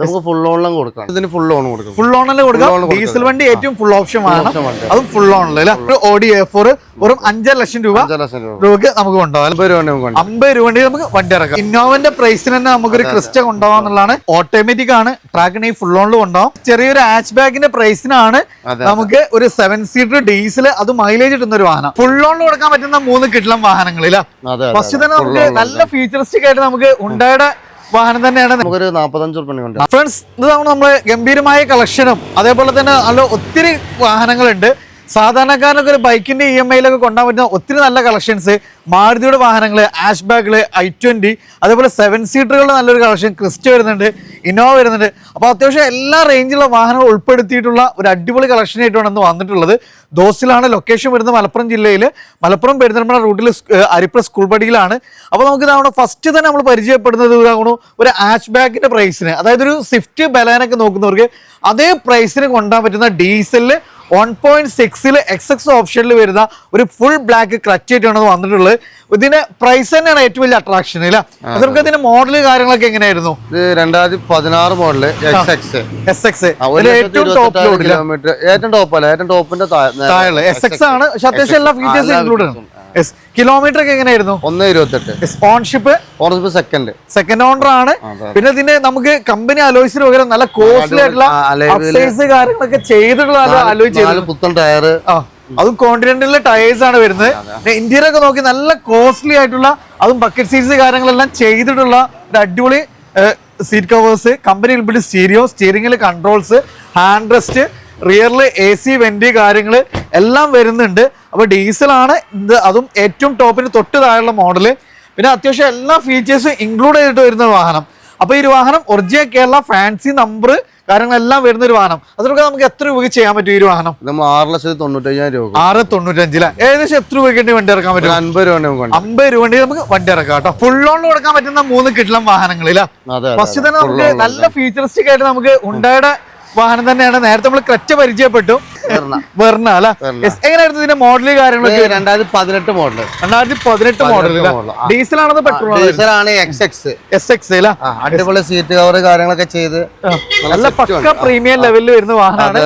നമുക്ക് ഫുൾ ഓണിലും കൊടുക്കാം. ഇതിന് ഫുൾ ഓൺ കൊടുക്കാം. ഫുൾ ഓണല്ലേ കൊടുക്കാം. ഡീസൽ വണ്ടി ഏറ്റവും ഫുൾ ഓപ്ഷൻ ആണ്. അതും ഫുൾ ഓണല്ലേ ഒരു ഓഡി എ ഫോർ വെറും അഞ്ചര ലക്ഷം രൂപ രൂപക്ക് നമുക്ക് കൊണ്ടുപോകാം. അമ്പത് രൂപ കൊണ്ട് നമുക്ക് വണ്ടി ഇറക്കാം. ഇന്നോവന്റെ പ്രൈസിന് തന്നെ നമുക്കൊരു ക്രിസ്റ്റ കൊണ്ടുപോകാന്നുള്ളതാണ് ഓട്ടോമാറ്റിക് ആണ്. ട്രാക്കിന് ഈ ഫുൾ ഓണിൽ കൊണ്ടുപോകാം. ചെറിയൊരു ഹാച്ച് ബാഗിന്റെ പ്രൈസിനാണ് നമുക്ക് ഒരു സെവൻ സീറ്റർ ഡീസൽ അത് മൈലേജ് കിട്ടുന്ന ഒരു വാഹനം. ഫുൾ ഓണിൽ കൊടുക്കാൻ പറ്റുന്ന മൂന്ന് കിട്ടിലും വാഹനങ്ങളില്ല ഫസ്റ്റ് തന്നെ നമുക്ക് നല്ല ഫീച്ചറിസ്റ്റിക് ആയിട്ട് നമുക്ക് ഉണ്ടായുടെ വാഹനം തന്നെയാണ്. നമുക്കൊരു നാപ്പത്തഞ്ച് ഉറുപ്പിക ഉണ്ട്. ഫ്രണ്ട്സ് ഇത് നമ്മൾ നമ്മൾ ഗംഭീരമായ കളക്ഷനും അതേപോലെ തന്നെ നല്ല ഒത്തിരി വാഹനങ്ങളുണ്ട്. സാധാരണക്കാരനൊക്കെ ഒരു ബൈക്കിന്റെ ഇ എം ഐയിലൊക്കെ കൊണ്ടുപോകാൻ പറ്റുന്ന ഒത്തിരി നല്ല കളക്ഷൻസ് മാരുതിയുടെ വാഹനങ്ങൾ ആഷ് ബാഗ് ഐ ട്വന്റി അതേപോലെ സെവൻ സീറ്ററുകളുടെ നല്ലൊരു കളക്ഷൻ ക്രിസ്റ്റ് വരുന്നുണ്ട് ഇന്നോവ വരുന്നുണ്ട്. അപ്പോൾ അത്യാവശ്യം എല്ലാ റേഞ്ചിലുള്ള വാഹനങ്ങൾ ഉൾപ്പെടുത്തിയിട്ടുള്ള ഒരു അടിപൊളി കളക്ഷൻ ആയിട്ടാണ് വന്നിട്ടുള്ളത്. ദോസിലാണ് ലൊക്കേഷൻ വരുന്നത് മലപ്പുറം ജില്ലയിൽ മലപ്പുറം പെരുന്തൽമണ്ണ റൂട്ടിൽ അരിപ്പുറ സ്കൂൾ പടിയിലാണ്. അപ്പോൾ നമുക്ക് ഇതാവണം ഫസ്റ്റ് തന്നെ നമ്മൾ പരിചയപ്പെടുന്നത് ഇതാകണു ഒരു ആഷ് ബാഗിന്റെ പ്രൈസിന് അതായത് ഒരു സ്വിഫ്റ്റ് ബലാനൊക്കെ നോക്കുന്നവർക്ക് അതേ പ്രൈസിന് കൊണ്ടാൻ പറ്റുന്ന ഡീസലിൽ വൺ പോയിന്റ് സിക്സിൽ എക്സ് എക്സ് ഓപ്ഷനിൽ വരുന്ന ഒരു ഫുൾ ബ്ലാക്ക് ക്ലച്ച് ആയിട്ടാണ് വന്നിട്ടുള്ളത്. ഇതിന്റെ പ്രൈസ് തന്നെയാണ് ഏറ്റവും വലിയ അട്രാക്ഷൻ അല്ല നമുക്ക് ഇതിന്റെ മോഡൽ കാര്യങ്ങളൊക്കെ എങ്ങനെയായിരുന്നു? ഇത് രണ്ടായിരത്തി പതിനാറ് model X X S X ഏറ്റവും ടോപ്പ് ഏറ്റവും അല്ല ഏറ്റവും ടോപ്പിന്റെ താഴെ എസ് എക്സ് ആണ്. പക്ഷെ അത്യാവശ്യം എല്ലാ ഫീച്ചേഴ്സും ഇൻക്ലൂഡ്. യെസ് കിലോമീറ്റർ ഒക്കെ എങ്ങനെയായിരുന്നു? ഒന്ന് ഇരുപത്തെട്ട്. Ownership ownership second second owner ആണ്. പിന്നെ ഇതിന്റെ നമുക്ക് കമ്പനി അലോയ്സിന് പകരം നല്ല കോസ്റ്റ്ലി ആയിട്ടുള്ള കാര്യങ്ങളൊക്കെ ചെയ്തിട്ടുള്ള അലോയ് ചെയ്ത് പുത്തൻ ടയർ അതും കോണ്ടിനെന്റലിലെ ടയേഴ്സ് ആണ് വരുന്നത്. ഇന്ത്യയിലൊക്കെ നോക്കി നല്ല കോസ്റ്റ്ലി ആയിട്ടുള്ള അതും ബക്കറ്റ് സീറ്റ്സ് കാര്യങ്ങളെല്ലാം ചെയ്തിട്ടുള്ള ഒരു അടിപൊളി സീറ്റ് കവേഴ്സ് കമ്പനി ഉൾപ്പെടെ സ്റ്റീരിയോ സ്റ്റിയറിംഗിൽ കൺട്രോൾസ് ഹാൻഡ് റെസ്റ്റ് റിയറിൽ എ സി വെന്റി കാര്യങ്ങൾ എല്ലാം വരുന്നുണ്ട്. അപ്പോൾ ഡീസലാണ് ഇത് അതും ഏറ്റവും ടോപ്പിന് തൊട്ട് താഴെയുള്ള മോഡൽ പിന്നെ അത്യാവശ്യം എല്ലാ ഫീച്ചേഴ്സും ഇൻക്ലൂഡ് ചെയ്തിട്ട് വരുന്ന വാഹനം. അപ്പോൾ ഈ ഒരു വാഹനം ഒറിജിനൽ കേരള ഫാൻസി നമ്പർ കാര്യങ്ങളെല്ലാം വരുന്ന ഒരു വാഹനം. അതിലൊക്കെ നമുക്ക് എത്ര രൂപയ്ക്ക് ചെയ്യാൻ പറ്റും ഈ ഒരു വാഹനം? നമ്മൾ ആറ് ലക്ഷത്തി തൊണ്ണൂറ്റയ്യായിരം രൂപ. ആറ് തൊണ്ണൂറ്റഞ്ചില. ഏകദേശം എത്ര രൂപയ്ക്ക് വണ്ടി ഇറക്കാൻ പറ്റും? അൻപത് രൂപ അമ്പത് രൂപ നമുക്ക് വണ്ടി ഇറക്കാം കേട്ടോ. ഫുൾ ഓൺ കൊടുക്കാൻ പറ്റുന്ന മൂന്ന് കിട്ടിലും വാഹനങ്ങളില്ല ഫസ്റ്റ് തന്നെ നമുക്ക് നല്ല ഫീച്ചറിസ്റ്റിക് ആയിട്ട് നമുക്ക് ഉണ്ടായുടെ വാഹനം തന്നെയാണ്. നേരത്തെ നമ്മൾ ക്രച്ച പരിചയപ്പെട്ടു. വെർണ. അല്ല. എങ്ങനെയായിരുന്നു ഇതിന്റെ മോഡൽ കാര്യങ്ങളൊക്കെ? രണ്ടായിരത്തി പതിനെട്ട് മോഡൽ രണ്ടായിരത്തി പതിനെട്ട് മോഡൽ. ഡീസൽ ആണത് പെട്രോൾ ഡീസൽ ആണ് എക്സ് എക്സ് എസ് എക്സ് അടിപൊളി സീറ്റ് കവർ കാര്യങ്ങളൊക്കെ ചെയ്ത്. നല്ല പക്ക പ്രീമിയം ലെവലിൽ വരുന്ന വാഹനമാണ്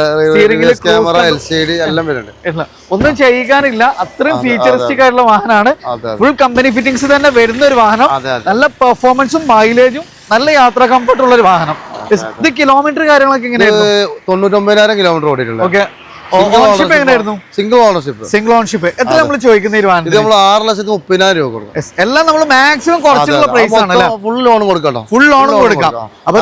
ക്യാമറ എൽ സി ഡി എല്ലാം വരുന്നുണ്ട്. ഒന്നും ചെയ്യാനില്ല അത്രയും ഫീച്ചറിസ്റ്റിക് ആയിട്ടുള്ള വാഹനമാണ് ഫുൾ കമ്പനി ഫിറ്റിംഗ്സ് തന്നെ വരുന്ന ഒരു വാഹനം. നല്ല പെർഫോമൻസും മൈലേജും നല്ല യാത്ര കംഫർട്ടുള്ള ഒരു വാഹനം. ഇത് കിലോമീറ്റർ കാര്യങ്ങളൊക്കെ എങ്ങനെയായിരുന്നു? തൊണ്ണൂറ്റൊമ്പതിനായിരം കിലോമീറ്റർ ഓടിയിട്ടുണ്ട് ഓക്കെ ഓൺഷിപ്പ് എങ്ങനെയായിരുന്നു? സിംഗിൾ ഓണർഷിപ്പ് സിംഗിൾ എത്ര നമ്മൾ ചോദിക്കുന്ന ഇത് നമ്മൾ ആറ് ലക്ഷത്തി മുപ്പതിനായിരം രൂപ കൊടുക്കും. എല്ലാം നമ്മൾ മാക്സിമം കുറച്ചുള്ള പ്രൈസ് ആണ് ഫുൾ ലോൺ കൊടുക്കട്ടോ. ഫുൾ ലോൺ കൊടുക്കാം. അപ്പൊ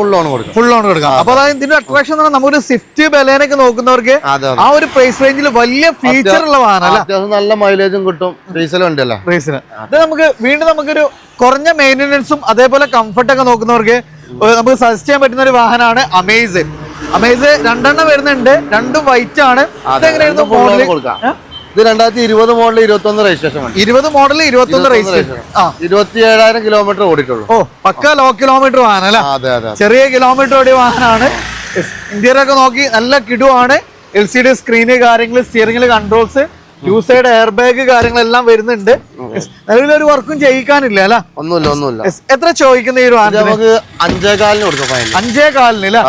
ഫുൾ ലോൺ കൊടുക്കാം. ഫുൾ ലോൺ കൊടുക്കാം. അപ്പൊ അതായത് ഇതിന്റെ അട്രാക്ഷൻ എന്ന് പറഞ്ഞാൽ നമുക്കൊരു സ്വിഫ്റ്റ് ബലേനൊക്കെ നോക്കുന്നവർക്ക് ആ ഒരു പ്രൈസ് റേഞ്ചിൽ വലിയ ഫീച്ചർ ഉള്ള വാഹനം അത്യാവശ്യം നല്ല മൈലേജും കിട്ടും. ഡീസൽ ഇത് നമുക്ക് വീണ്ടും നമുക്കൊരു കുറഞ്ഞ മെയിന്റനൻസും അതേപോലെ കംഫർട്ടൊക്കെ നോക്കുന്നവർക്ക് നമുക്ക് സജസ്റ്റ് ചെയ്യാൻ പറ്റുന്ന ഒരു വാഹനമാണ് അമേസ് അമേസ് രണ്ടെണ്ണം വരുന്നുണ്ട്. രണ്ടും വൈറ്റ് ആണ്. loan മോഡൽ ഇത് രണ്ടായിരത്തി ഇരുപത് മോഡൽ ഇരുപത്തി ഒന്ന് രജിസ്ട്രേഷൻ ഇരുപത് മോഡൽ ഇരുപത്തി ഒന്ന് രജിസ്ട്രേഷൻ ഇരുപത്തി ഏഴായിരം കിലോമീറ്റർ ഓടിയിട്ടുള്ളൂ. ഓ പക്ക ലോ കിലോമീറ്റർ വാഹനം അല്ലേ? അതെ അതെ അതെ. ചെറിയ കിലോമീറ്റർ ഓടിയ വാഹനമാണ്. ഇന്ത്യയിലൊക്കെ നോക്കി നല്ല കിടുവാണ്. എൽ സി ഡി സ്ക്രീന് കാര്യങ്ങൾ സ്റ്റിയറിംഗിൽ controls two side air bag കാര്യങ്ങളെല്ലാം വരുന്നുണ്ട്. നിലവിലൊരു വർക്കും ചെയ്യിക്കാനില്ല അല്ല? ഒന്നുമില്ല ഒന്നുമില്ല. എത്ര ചോദിക്കുന്ന ഈ ഒരു നമുക്ക് നമുക്ക് അഞ്ചേകാലിന് കൊടുക്കാം അഞ്ചേ കാലിന്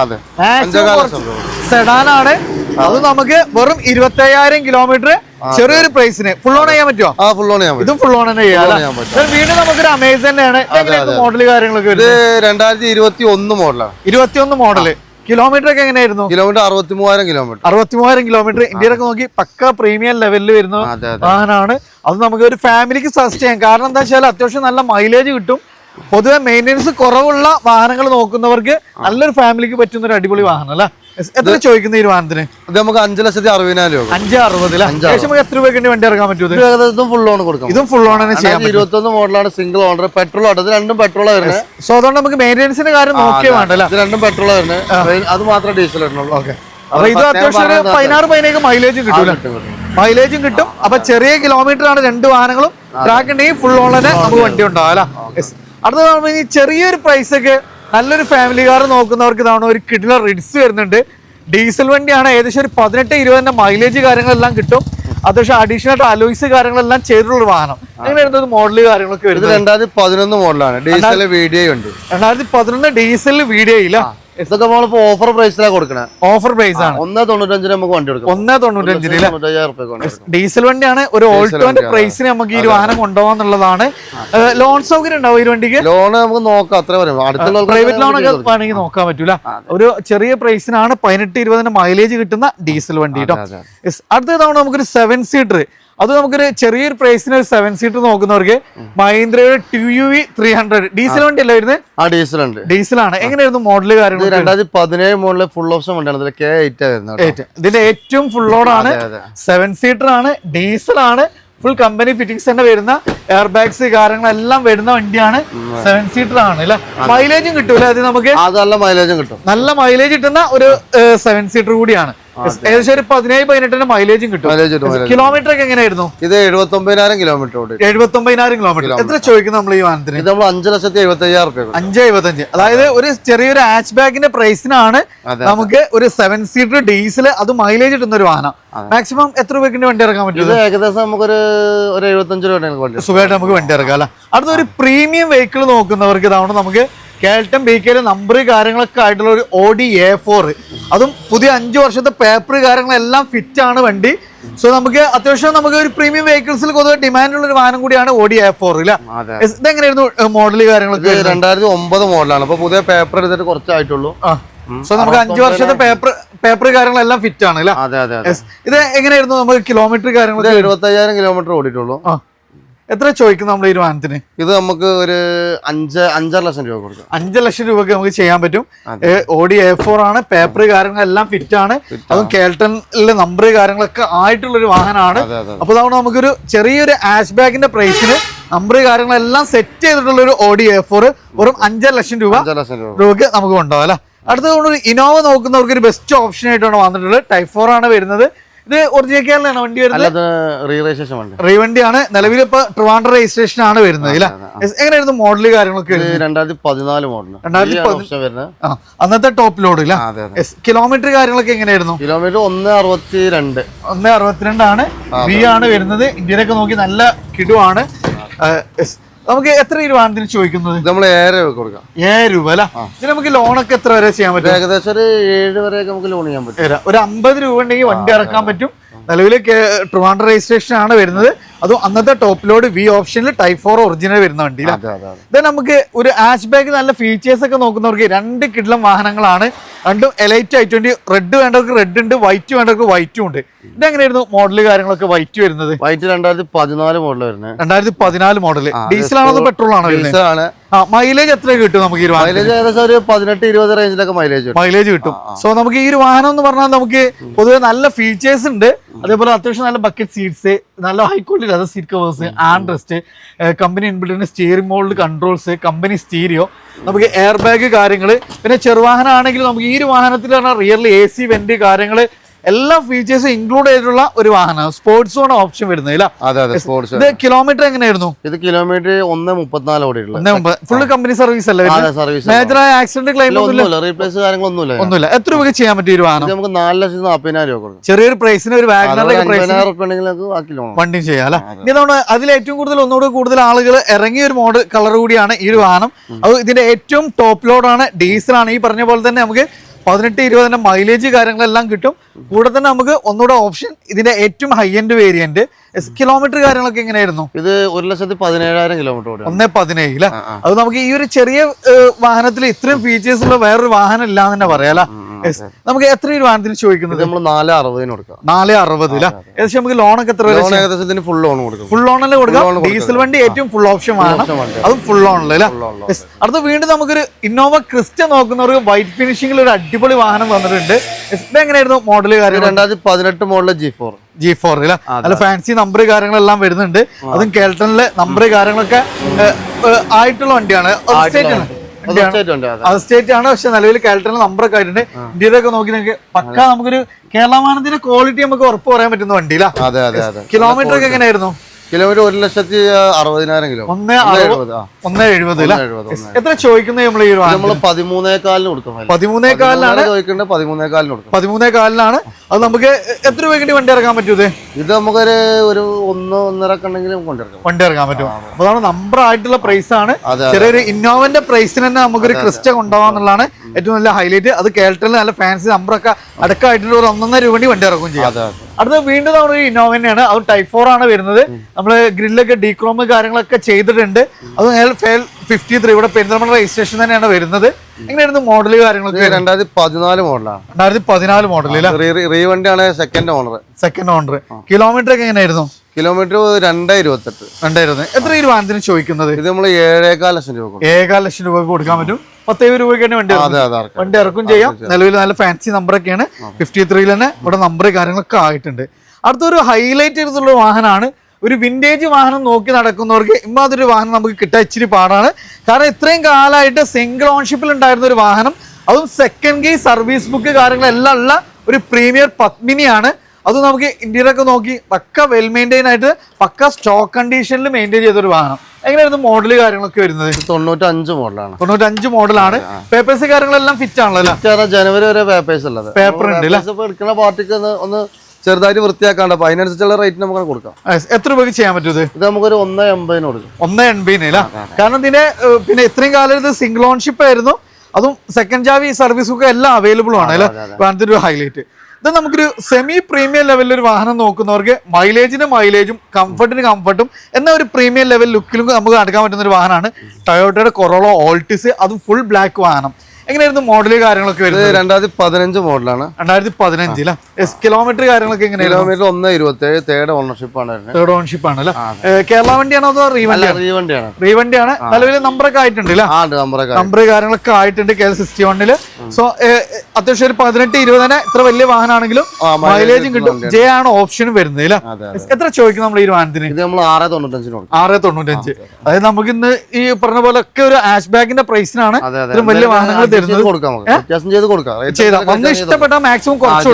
സെഡാനാണ് അത്. നമുക്ക് വെറും ഇരുപത്തയ്യായിരം കിലോമീറ്റർ ചെറിയൊരു പ്രൈസിന് ഫുൾ ഓൺ ചെയ്യാൻ പറ്റുമോ ആ ഫുൾ ഓൺ ചെയ്യാൻ പറ്റും. ഇതും ഫുൾ ഓൺ തന്നെ ചെയ്യാം വീണ്ടും നമുക്കൊരു അമേസൺ ആണ് മോഡൽ കാര്യങ്ങളൊക്കെ രണ്ടായിരത്തി ഇരുപത്തി ഒന്ന് മോഡലാണ് ഇരുപത്തിയൊന്ന് മോഡൽ കിലോമീറ്റർ ഒക്കെ എങ്ങനെയായിരുന്നു? കിലോമീറ്റർ അറുപത്തി മൂവായിരം കിലോമീറ്റർ അറുപത്തി മൂവായിരം കിലോമീറ്റർ ഇന്ത്യയിലൊക്കെ നോക്കി പക്ക പ്രീമിയം ലെവലിൽ വരുന്ന വാഹനമാണ്. അത് നമുക്ക് ഒരു ഫാമിലിക്ക് സജസ്റ്റ് ചെയ്യാം. കാരണം എന്താ വെച്ചാൽ അത്യാവശ്യം നല്ല മൈലേജ് കിട്ടും. പൊതുവെ മെയിന്റെനൻസ് കുറവുള്ള വാഹനങ്ങൾ നോക്കുന്നവർക്ക് നല്ലൊരു ഫാമിലിക്ക് പറ്റുന്ന ഒരു അടിപൊളി വാഹനം അല്ല? എത്ര ചോദിക്കുന്ന ഈ വാഹനത്തിന്? ഇത് നമുക്ക് അഞ്ച് ലക്ഷത്തി അറുപതിനായിരം രൂപ അഞ്ച് അത്യാവശ്യം നമുക്ക് എത്ര രൂപയ്ക്ക് വണ്ടി ഇറക്കാൻ പറ്റും ഏകദേശം ഫുൾ ലോൺ കൊടുക്കും. ഇതും ഫുൾ ഓൺ ചെയ്യാം ചെയ്യാൻ പറ്റും. ഇരുപത്തി ഒന്ന് മോഡലാണ് സിംഗിൾ ഓണർ പെട്രോൾ ഓട്ടോ ഇത് രണ്ടും പെട്രോൾ വരുന്നത്. സോ അതുകൊണ്ട് നമുക്ക് മെയിന്റെനൻസിന്റെ കാര്യം നോക്കിയേ വേണ്ടല്ലോ? ഇത് രണ്ടും പെട്രോൾ വരുന്നത്. അത് മാത്രമേ ഡീസൽ ഇടുന്നുള്ളൂ ഓക്കെ അപ്പൊ ഇത് അത്യാവശ്യം പതിനാറ് പതിനേക്ക് മൈലേജും കിട്ടൂല. മൈലേജും കിട്ടും അപ്പൊ ചെറിയ കിലോമീറ്റർ ആണ് രണ്ട് വാഹനങ്ങളും. ട്രാക്ക് ഉണ്ടെങ്കിൽ ഫുൾ ഓൺ തന്നെ നമുക്ക് വണ്ടി ഉണ്ടാവും. അല്ലെ? അടുത്ത ചെറിയൊരു പ്രൈസ് ഒക്കെ നല്ലൊരു ഫാമിലി കാർ നോക്കുന്നവർക്ക് ഇതാണ് ഒരു കിഡില റിഡ്സ് വരുന്നുണ്ട്. ഡീസൽ വണ്ടിയാണ് ഏകദേശം ഒരു പതിനെട്ട് ഇരുപതിന്റെ മൈലേജ് കാര്യങ്ങളെല്ലാം കിട്ടും. അത്യാവശ്യം അഡീഷണൽ ആയിട്ട് അലോയ്സ് കാര്യങ്ങളെല്ലാം ചെയ്തിട്ടുള്ള വാഹനം. അങ്ങനെ മോഡൽ കാര്യങ്ങളൊക്കെ വരുന്നത് രണ്ടായിരത്തി പതിനൊന്ന് മോഡലാണ് ഡീസൽ വീഡിയോ ഉണ്ട്. രണ്ടായിരത്തി പതിനൊന്ന് ഡീസൽ വീഡിയോ ഇല്ല ഇതൊക്കെ നമ്മളിപ്പോ ഓഫർ പ്രൈസിലാണ് കൊടുക്കണേ. ഓഫർ പ്രൈസ് ആണ്. ഒന്നേ തൊണ്ണൂറ്റഞ്ചിന് നമുക്ക് വണ്ടി കൊടുക്കാം ഒന്നേ തൊണ്ണൂറ്റഞ്ചിന്. ഡീസൽ വണ്ടിയാണ്. ഒരു ഓൾട്ടോന്റെ പ്രൈസിന് നമുക്ക് ഈ വാഹനം കൊണ്ടുപോകാന്നുള്ളതാണ് ലോൺ സൗകര്യം ഉണ്ടാവും ഈ വണ്ടിക്ക്? ലോൺ നമുക്ക് നോക്കാം അത്ര അടുത്തുള്ള പ്രൈവറ്റ് ലോൺ ഒക്കെ വേണമെങ്കിൽ നോക്കാൻ പറ്റൂല. ഒരു ചെറിയ പ്രൈസിനാണ് പതിനെട്ട് ഇരുപതിന് മൈലേജ് കിട്ടുന്ന ഡീസൽ വണ്ടി കേട്ടോ. അടുത്ത തവണ നമുക്കൊരു സെവൻ സീറ്റർ അത് നമുക്കൊരു ചെറിയൊരു പ്രൈസിന് ഒരു സെവൻ സീറ്റർ നോക്കുന്നവർക്ക് മഹീന്ദ്രയുടെ T U V three hundred diesel വണ്ടി അല്ലേ വരുന്നത് ആ ഡീസൽ ഉണ്ട്. ഡീസലാണ് എങ്ങനെയായിരുന്നു ഇത് കാര്യങ്ങൾ രണ്ടായിരത്തി പതിനേഴ് മോഡൽ ഫുൾ ഓപ്ഷൻ വണ്ടിയാണ്. കെ എയ്റ്റ് കേട്ടോ. ഇതിന്റെ ഏറ്റവും ഫുൾ ലോഡാണ് അതെ. സെവൻ സീറ്റർ ആണ്. ഡീസൽ ആണ്. ഫുൾ കമ്പനി ഫിറ്റിംഗ്സ് തന്നെ വരുന്ന. എയർ ബാഗ്സ് കാര്യങ്ങളെല്ലാം വരുന്ന വണ്ടിയാണ്. സെവൻ സീറ്റർ ആണ് അല്ലെ? മൈലേജും കിട്ടൂല അത് നമുക്ക്? നല്ല മൈലേജും കിട്ടും. നല്ല മൈലേജ് കിട്ടുന്ന ഒരു സെവൻ സീറ്റർ കൂടിയാണ്. ഏകദേശം ഒരു പതിനേഴ് പതിനെട്ടിന് മൈലേജും കിട്ടും. കിലോമീറ്റർ ഒക്കെ എങ്ങനെയായിരുന്നു? ഇത് എഴുപത്തി ഒമ്പതിനായിരം കിലോമീറ്റർ ഓടി എഴുപത്തി ഒമ്പതിനായിരം കിലോമീറ്റർ എത്ര ചോദിക്കുന്നു നമ്മൾ ഈ വാഹനത്തിന്? ഇത് നമ്മൾ അഞ്ച് ലക്ഷത്തി എഴുപത്തി അയ്യായിരം റുപ്യ. അഞ്ച് എഴുപത്തഞ്ച്. അതായത് ഒരു ചെറിയൊരു ഹാച്ച് ബാഗിന്റെ പ്രൈസിനാണ് നമുക്ക് ഒരു സെവൻ സീറ്റർ ഡീസൽ അത് മൈലേജ് കിട്ടുന്ന ഒരു വാഹനം. മാക്സിമം എത്ര രൂപയ്ക്ക് വണ്ടി ഇറക്കാൻ പറ്റും ഏകദേശം നമുക്കൊരു ഒരു എഴുപത്തഞ്ച് രൂപ സുഖമായിട്ട് നമുക്ക് വണ്ടി ഇറക്കാം അല്ലെ? അടുത്ത ഒരു പ്രീമിയം വെഹിക്കിൾ നോക്കുന്നവർക്ക് ഇതാണ് നമുക്ക് കേൾട്ടൻ ബേക്കയിലെ നമ്പർ കാര്യങ്ങളൊക്കെ ആയിട്ടുള്ള ഒരു ഓഡി എ ഫോർ അതും പുതിയ അഞ്ച് വർഷത്തെ പേപ്പർ കാര്യങ്ങളെല്ലാം ഫിറ്റ് ആണ് വണ്ടി. സോ നമുക്ക് അത്യാവശ്യം നമുക്ക് ഒരു പ്രീമിയം വെഹിക്കിൾസിൽ പൊതുവെ ഡിമാൻഡ് ഉള്ള ഒരു വാഹനം കൂടിയാണ് ഓഡി എ ഫോർ ഇല്ല? ഇതെങ്ങനെയായിരുന്നു മോഡൽ കാര്യങ്ങളൊക്കെ? രണ്ടായിരത്തി ഒമ്പത് മോഡലാണ് അപ്പൊ പുതിയ പേപ്പർ എടുത്തിട്ട് കുറച്ചായിട്ടുള്ളൂ. സോ നമുക്ക് അഞ്ചു വർഷത്തെ പേപ്പർ പേപ്പർ കാര്യങ്ങളെല്ലാം ഫിറ്റ് ആണ് അല്ലേ ഇത് എങ്ങനെയായിരുന്നു നമുക്ക് കിലോമീറ്റർ കാര്യങ്ങൾ കാര്യങ്ങളൊക്കെ? എഴുപത്തി അയ്യായിരം കിലോമീറ്റർ ഓടിയിട്ടുള്ളൂ എത്ര ചോദിക്കുന്നു നമ്മൾ ഈ വാഹനത്തിന്? ഇത് നമുക്ക് ഒരു അഞ്ച് അഞ്ചര ലക്ഷം രൂപ കൊടുക്കാം. അഞ്ച് ലക്ഷം രൂപയ്ക്ക് നമുക്ക് ചെയ്യാൻ പറ്റും. ഓഡി എ ഫോർ ആണ് പേപ്പർ കാര്യങ്ങളെല്ലാം ഫിറ്റ് ആണ്. അതും കേൾട്ടണിലെ നമ്പർ കാര്യങ്ങളൊക്കെ ആയിട്ടുള്ള ഒരു വാഹനമാണ്. അപ്പോൾ അതെ അപ്പൊ അതുകൊണ്ട് നമുക്കൊരു ചെറിയൊരു ആഷ് ബാഗിന്റെ പ്രൈസിന് നമ്പർ കാര്യങ്ങളെല്ലാം സെറ്റ് ചെയ്തിട്ടുള്ള ഒരു ഓഡി എ ഫോർ വെറും അഞ്ചര ലക്ഷം രൂപ അഞ്ചര ലക്ഷം രൂപ. രൂപയ്ക്ക് നമുക്ക് കൊണ്ടുപോകാം അല്ലേ? അടുത്തത് ഒരു ഇനോവ നോക്കുന്നവർക്ക് ഒരു ബെസ്റ്റ് ഓപ്ഷൻ ആയിട്ടാണ് വന്നിട്ടുള്ളത്. ടൈഫോർ ആണ് വരുന്നത്. ഇത് ഒറിജിനൽ കേരളമാണ് വണ്ടി വരുന്നത്? വണ്ടി. റീവണ്ടിയാണ്. നിലവിൽ ഇപ്പൊ ട്രിവാൻഡ്ര രജിസ്ട്രേഷൻ ആണ് വരുന്നത് ഇല്ല? എങ്ങനെയായിരുന്നു മോഡൽ കാര്യങ്ങളൊക്കെ രണ്ടായിരത്തി പതിനാല് രണ്ടായിരത്തി അന്നത്തെ ടോപ്പ് ലോഡ് ഇല്ല? കിലോമീറ്റർ കാര്യങ്ങളൊക്കെ എങ്ങനെയായിരുന്നു? കിലോമീറ്റർ ഒന്ന് അറുപത്തി രണ്ട് ഒന്ന് അറുപത്തിരണ്ടാണ്. ബി ആണ് വരുന്നത്. ഇന്ത്യയിലൊക്കെ നോക്കി നല്ല കിടുവാണ്. നമുക്ക് എത്ര രൂപയാണ് ചോദിക്കുന്നത്? നമ്മൾ ഏറെ കൊടുക്കാം. ഏഴ് രൂപ അല്ല? നമുക്ക് ലോണൊക്കെ എത്ര വരെ ചെയ്യാൻ പറ്റും? ഏകദേശം ഒരു ഏഴ് വരെയൊക്കെ നമുക്ക് ലോൺ ചെയ്യാൻ പറ്റും. ഒരു അമ്പത് രൂപ ഉണ്ടെങ്കിൽ വണ്ടി ഇറക്കാൻ പറ്റും. നിലവിൽ ട്രിവാൻഡ്ര രജിസ്ട്രേഷൻ ആണ് വരുന്നത്. അതും അന്നത്തെ ടോപ്പ് ലോഡ് വി ഓപ്ഷനിൽ ടൈപ്പ് ഫോർ ഒറിജിനൽ വരുന്ന വണ്ടി ഇത് നമുക്ക് ഒരു ആഷ് ബാഗ് നല്ല ഫീച്ചേഴ്സ് ഒക്കെ നോക്കുന്നവർക്ക് രണ്ട് കിഡ്ലം വാഹനങ്ങളാണ്. രണ്ടും എലൈറ്റ് ഐ ട്വന്റി റെഡ് വേണ്ടവർക്ക് റെഡ് ഉണ്ട് വൈറ്റ് വേണ്ടവർക്ക് വൈറ്റും ഉണ്ട്. ഇതെങ്ങനെയായിരുന്നു മോഡൽ കാര്യങ്ങളൊക്കെ വൈറ്റ് വരുന്നത്? വൈറ്റ് രണ്ടായിരത്തി പതിനാല് മോഡൽ വരുന്നത്. രണ്ടായിരത്തി പതിനാല് മോഡൽ ഡീസലാണോ ആണോ പെട്രോൾ ആണോ ആ മൈലേജ് എത്ര കിട്ടും നമുക്ക് ഈ മൈലേജ് ഏകദേശം ഒരു പതിനെട്ട് ഇരുപത് റേഞ്ചിലൊക്കെ മൈലേജ് മൈലേജ് കിട്ടും. സോ നമുക്ക് ഈ ഒരു വാഹനം എന്ന് പറഞ്ഞാൽ നമുക്ക് പൊതുവെ നല്ല ഫീച്ചേഴ്സ് ഉണ്ട്. അതേപോലെ അത്യാവശ്യം നല്ല ബക്കറ്റ് സീറ്റ്സ് നല്ല high quality leather seat covers and rest company ഇൻബിൽഡിന് steering mould controls company stereo നമുക്ക് എയർ ബാഗ് കാര്യങ്ങൾ പിന്നെ ചെറുവാഹനം ആണെങ്കിൽ നമുക്ക് ഈ ഒരു വാഹനത്തിൽ പറഞ്ഞാൽ റിയർലി എ സി വെന്റ് കാര്യങ്ങൾ എല്ലാ ഫീച്ചേഴ്സും ഇൻക്ലൂഡ് ചെയ്തിട്ടുള്ള ഒരു വാഹനം സ്പോർട്സ് ആണ് ഓപ്ഷൻ വരുന്നത് ഇല്ല? അതെ അതെ സ്പോർട്സ് ഇത് കിലോമീറ്റർ എങ്ങനെയായിരുന്നു? ഇത് കിലോമീറ്റർ ഒന്ന് മുപ്പത്തിനാല് ഓടിയിട്ടുള്ള ഫുൾ കമ്പനി സർവീസ് അല്ലേ സർവീസ് മേജറായ ആക്സിഡന്റ് ക്ലെയിം ഒന്നുമില്ല. റീപ്ലേസ് കാര്യങ്ങളൊന്നുമില്ല ഒന്നുമില്ല. എത്ര രൂപയ്ക്ക് ചെയ്യാൻ പറ്റിയ ഒരു വാഹനം? നമുക്ക് നാല് ലക്ഷത്തി നാൽപ്പതിനായിരം രൂപ കൊടുക്കും. ചെറിയൊരു പ്രൈസിന് ഒരു വണ്ടി ചെയ്യാം അല്ലെ? ഇനി അതിൽ ഏറ്റവും കൂടുതൽ ഒന്നുകൂടി കൂടുതൽ ആളുകൾ ഇറങ്ങിയ ഒരു മോഡൽ കളർ കൂടിയാണ് ഈ ഒരു വാഹനം. അത് ഇതിന്റെ ഏറ്റവും ടോപ്പ് ലോഡാണ് ഡീസലാണ് ഈ പറഞ്ഞ പോലെ തന്നെ നമുക്ക് പതിനെട്ട് ഇരുപതിന്റെ മൈലേജ് കാര്യങ്ങളെല്ലാം കിട്ടും. കൂടെ തന്നെ നമുക്ക് ഒന്നുകൂടെ ഓപ്ഷൻ ഇതിന്റെ ഏറ്റവും ഹൈ എൻഡ് വേരിയന്റ് കിലോമീറ്റർ കാര്യങ്ങളൊക്കെ എങ്ങനെയായിരുന്നു? ഇത് ഒരു ലക്ഷത്തി പതിനേഴായിരം കിലോമീറ്റർ ഒന്നേ പതിനേഴ്. അത് നമുക്ക് ഈ ഒരു ചെറിയ വാഹനത്തിൽ ഇത്രയും ഫീച്ചേഴ്സ് ഉള്ള വേറൊരു വാഹനം ഇല്ലാന്ന് തന്നെ പറയാം അല്ലെ? Yes. നമുക്ക് എത്ര രൂപത്തിന് ചോദിക്കുന്നത്? നമ്മൾ നാല് അറുപതിന് കൊടുക്കാം. നാല് അറുപത് ഏകദേശം നമുക്ക് ലോൺ ഒക്കെ എത്ര ഏകദേശത്തിന് ഫുൾ ലോൺ കൊടുക്കും? ഫുൾ ലോണിൽ കൊടുക്കാം. ഡീസൽ വണ്ടി ഏറ്റവും ഫുൾ ഓപ്ഷൻ ആണ്. അതും ഫുൾ Full അടുത്ത വീണ്ടും നമുക്കൊരു ഇന്നോവ ക്രിസ്റ്റ നോക്കുന്നവർക്ക് വൈറ്റ് ഫിനിഷിംഗിൽ ഒരു അടിപൊളി വാഹനം വന്നിട്ടുണ്ട്. എങ്ങനെയായിരുന്നു മോഡൽ മോഡൽ കാര്യം രണ്ടായിരത്തി പതിനെട്ട് model G four G four അല്ല? ഫാൻസി നമ്പർ കാര്യങ്ങളെല്ലാം വരുന്നുണ്ട്. അതും കേൾട്ടണിലെ നമ്പർ കാര്യങ്ങളൊക്കെ ആയിട്ടുള്ള വണ്ടിയാണ്. അതെ സ്റ്റേറ്റ് ആണ്. പക്ഷെ നിലവിൽ കാലിറ്ററിന് നമ്പറൊക്കെ ആയിട്ടുണ്ട്. ഇന്ത്യയിലൊക്കെ നോക്കി നമുക്ക് പക്ക നമുക്കൊരു കേരളമാനത്തിന്റെ ക്വാളിറ്റി നമുക്ക് ഉറപ്പ് പറയാൻ പറ്റുന്ന വണ്ടിയില്ല കിലോമീറ്റർ ഒക്കെ എങ്ങനെയായിരുന്നു? കിലോമീറ്റർ ഒരു ലക്ഷത്തി അറുപതിനായിരം കിലോ. ഒന്ന് എഴുപത് ഒന്ന് എത്ര ചോദിക്കുന്നത് നമ്മൾ ഈ നമ്മൾ പതിമൂന്നേക്കാലിന് കൊടുക്കും പതിമൂന്നേക്കാലിനാണ് ചോദിക്കേണ്ടത് പതിമൂന്നേക്കാലിന് കൊടുക്കും പതിമൂന്നേക്കാലിനാണ് അത് നമുക്ക് എത്ര രൂപയ്ക്ക് വണ്ടി ഇറക്കാൻ പറ്റൂ ഇത്? നമുക്കൊരു ഒരു ഒന്ന് ഒന്നര കണ്ടെങ്കിലും കൊണ്ടിറക്കാം വണ്ടി ഇറക്കാൻ പറ്റും. അപ്പൊ അതാണ് നമ്പർ ആയിട്ടുള്ള പ്രൈസ് ആണ്. ചെറിയൊരു ഇന്നോവന്റെ പ്രൈസിന് തന്നെ നമുക്കൊരു ക്രിസ്റ്റ കൊണ്ടുപോകാന്നുള്ളതാണ് ഏറ്റവും നല്ല ഹൈലൈറ്റ് അത് കേരളത്തിൽ നല്ല ഫാൻസി നമ്പറൊക്കെ അടക്കമായിട്ടുള്ള ഒരു ഒന്നൊന്നര രൂപ വണ്ടി വണ്ടി ഇറക്കും ചെയ്യാം. അടുത്ത വീണ്ടും നമ്മൾ ഈ ഇന്നോവ തന്നെയാണ്. അത് ടൈപ്പ് ഫോർ ആണ് വരുന്നത്. നമ്മൾ ഗ്രില്ലൊക്കെ ഡീക്രോമ് കാര്യങ്ങളൊക്കെ ചെയ്തിട്ടുണ്ട്. അത് ഫിഫ്റ്റി ത്രീ ഇവിടെ പെരിന്തൽമണ്ണ രജിസ്ട്രേഷൻ തന്നെയാണ് വരുന്നത്. എങ്ങനെയായിരുന്നു മോഡൽ കാര്യങ്ങളൊക്കെ? രണ്ടായിരത്തി പതിനാല് മോഡലാണ് രണ്ടായിരത്തി പതിനാല് മോഡലില്ല റീവണ്ടിയാണ് second owner second owner kilometre ഒക്കെ എങ്ങനെയായിരുന്നു? കിലോമീറ്റർ രണ്ടേ ഇരുപത്തെട്ട്. രണ്ടായിരുന്നു എത്ര രൂപ വാഹനത്തിന് ചോദിക്കുന്നത്? ഇത് നമ്മൾ ഏഴേകാൽ ലക്ഷം രൂപ ഏകാൽ ലക്ഷം രൂപ കൊടുക്കാൻ പറ്റും. പത്തേഴ് രൂപയ്ക്ക് തന്നെ വണ്ടി. വണ്ടി ഇറക്കും ചെയ്യാം. നിലവിൽ നല്ല ഫാൻസി നമ്പറൊക്കെയാണ് ഫിഫ്റ്റി ത്രീയിൽ തന്നെ ഇവിടെ നമ്പർ കാര്യങ്ങളൊക്കെ ആയിട്ടുണ്ട്. അടുത്തൊരു ഹൈലൈറ്റ് ചെയ്തിട്ടുള്ള വാഹനമാണ്. ഒരു വിന്റേജ് വാഹനം നോക്കി നടക്കുന്നവർക്ക് ഇമ്മാതിരി വാഹനം നമുക്ക് കിട്ടാൻ ഇച്ചിരി പാടാണ്. കാരണം ഇത്രയും കാലമായിട്ട് സിംഗിൾ ഓൺഷിപ്പിൽ ഉണ്ടായിരുന്ന ഒരു വാഹനം. അതും സെക്കൻഡ് ഗേ സർവീസ് ബുക്ക് കാര്യങ്ങളെല്ലാം ഉള്ള ഒരു പ്രീമിയർ പത്മിനിയാണ്. അത് നമുക്ക് ഇന്ത്യയിലൊക്കെ നോക്കി പക്ക വെൽ മെയിന്റെയിൻ ആയിട്ട് പക്ക സ്റ്റോക്ക് കണ്ടീഷനിൽ മെയിന്റെയിൻ ചെയ്തൊരു വാഹനം. എങ്ങനെയായിരുന്നു മോഡൽ കാര്യങ്ങളൊക്കെ വരുന്നത്? തൊണ്ണൂറ്റഞ്ച് മോഡലാണ് തൊണ്ണൂറ്റഞ്ച് മോഡലാണ് പേപ്പേഴ്സ് കാര്യങ്ങളെല്ലാം ഫിറ്റ് ആണല്ലോ അല്ലേ? ജനുവരി വരെ പേപ്പേഴ്സ് ഉള്ളത്. പേപ്പർ ഉണ്ട് എടുക്കുന്ന പാർട്ടിക്ക് ഒന്ന് ചെറുതായിട്ട് വൃത്തിയാക്കാണ്ട് അപ്പൊ അതിനനുസരിച്ചുള്ള റേറ്റ് നമുക്ക് കൊടുക്കാം. എത്ര രൂപയ്ക്ക് ചെയ്യാൻ പറ്റും ഇത്? നമുക്കൊരു ഒന്ന് എൺപതിന് കൊടുക്കും. ഒന്ന് എൺപതിനില്ല കാരണം ഇതിന്റെ പിന്നെ ഇത്രയും കാലം ഇത് സിംഗിൾ ഓൺഷിപ്പ് ആയിരുന്നു. അതും സെക്കൻഡ് ജാവി സർവീസ് ഒക്കെ എല്ലാം അവൈലബിൾ ആണ് അല്ലേ? ഒരു ഹൈലൈറ്റ് ഇത് നമുക്കൊരു സെമി പ്രീമിയം ലെവലിൽ ഒരു വാഹനം നോക്കുന്നവർക്ക് മൈലേജിന് മൈലേജും കംഫർട്ടിന് കംഫർട്ടും എന്ന ഒരു പ്രീമിയം ലെവൽ ലുക്കിലും നമുക്ക് നടക്കാൻ പറ്റുന്ന ഒരു വാഹനമാണ്. ടൊയോട്ടയുടെ കൊറോളോ ഓൾട്ടിസ് അതും ഫുൾ ബ്ലാക്ക് വാഹനം. എങ്ങനെയായിരുന്നു മോഡൽ കാര്യങ്ങളൊക്കെ വരുന്നത്? രണ്ടായിരത്തി പതിനഞ്ച് മോഡലാണ്. രണ്ടായിരത്തി പതിനഞ്ചില കിലോമീറ്റർ കാര്യങ്ങളൊക്കെ കിലോമീറ്റർ ഒന്ന് ഇരുപത്തി ഏഴ് തേർഡ് ഓണർഷിപ്പ് ആണ് തേർഡ് ഓണർഷിപ്പ് ആണ് അല്ലേ കേരള വണ്ടിയാണോ അതോ റീവണ്ടിയാണ് റീവണ്ടിയാണ്. റീവണ്ടിയാണ് നിലവിൽ നമ്പറൊക്കെ ആയിട്ടുണ്ട് നമ്പർ കാര്യങ്ങളൊക്കെ ആയിട്ടുണ്ട് കെ എൽ സിക്സ്റ്റി വണ്ണിൽ. സോ അത്യാവശ്യം ഒരു പതിനെട്ട് ഇരുപതിന് ഇത്ര വലിയ വാഹനമാണെങ്കിലും മൈലേജും കിട്ടും. ജെ ആണ് ഓപ്ഷൻ വരുന്നത് എത്ര ചോദിക്കും നമ്മൾ ഈ വാഹനത്തിന്? നമ്മൾ ആറ് തൊണ്ണൂറ്റഞ്ചിന് ആറ് തൊണ്ണൂറ്റഞ്ച്. അതായത് നമുക്ക് ഇന്ന് ഈ പറഞ്ഞ പോലെ ഒക്കെ ഒരു ആഷ് ബാഗിന്റെ പ്രൈസിനാണ് ഇത്രയും വലിയ വാഹനങ്ങൾ തരുന്നത് കൊടുക്കാം നമുക്ക്. വ്യത്യാസം ചെയ്ത് കൊടുക്കാം. Rate ചെയ്താൽ വന്ന് ഇഷ്ടപ്പെട്ട മാക്സിമം കുറച്ച്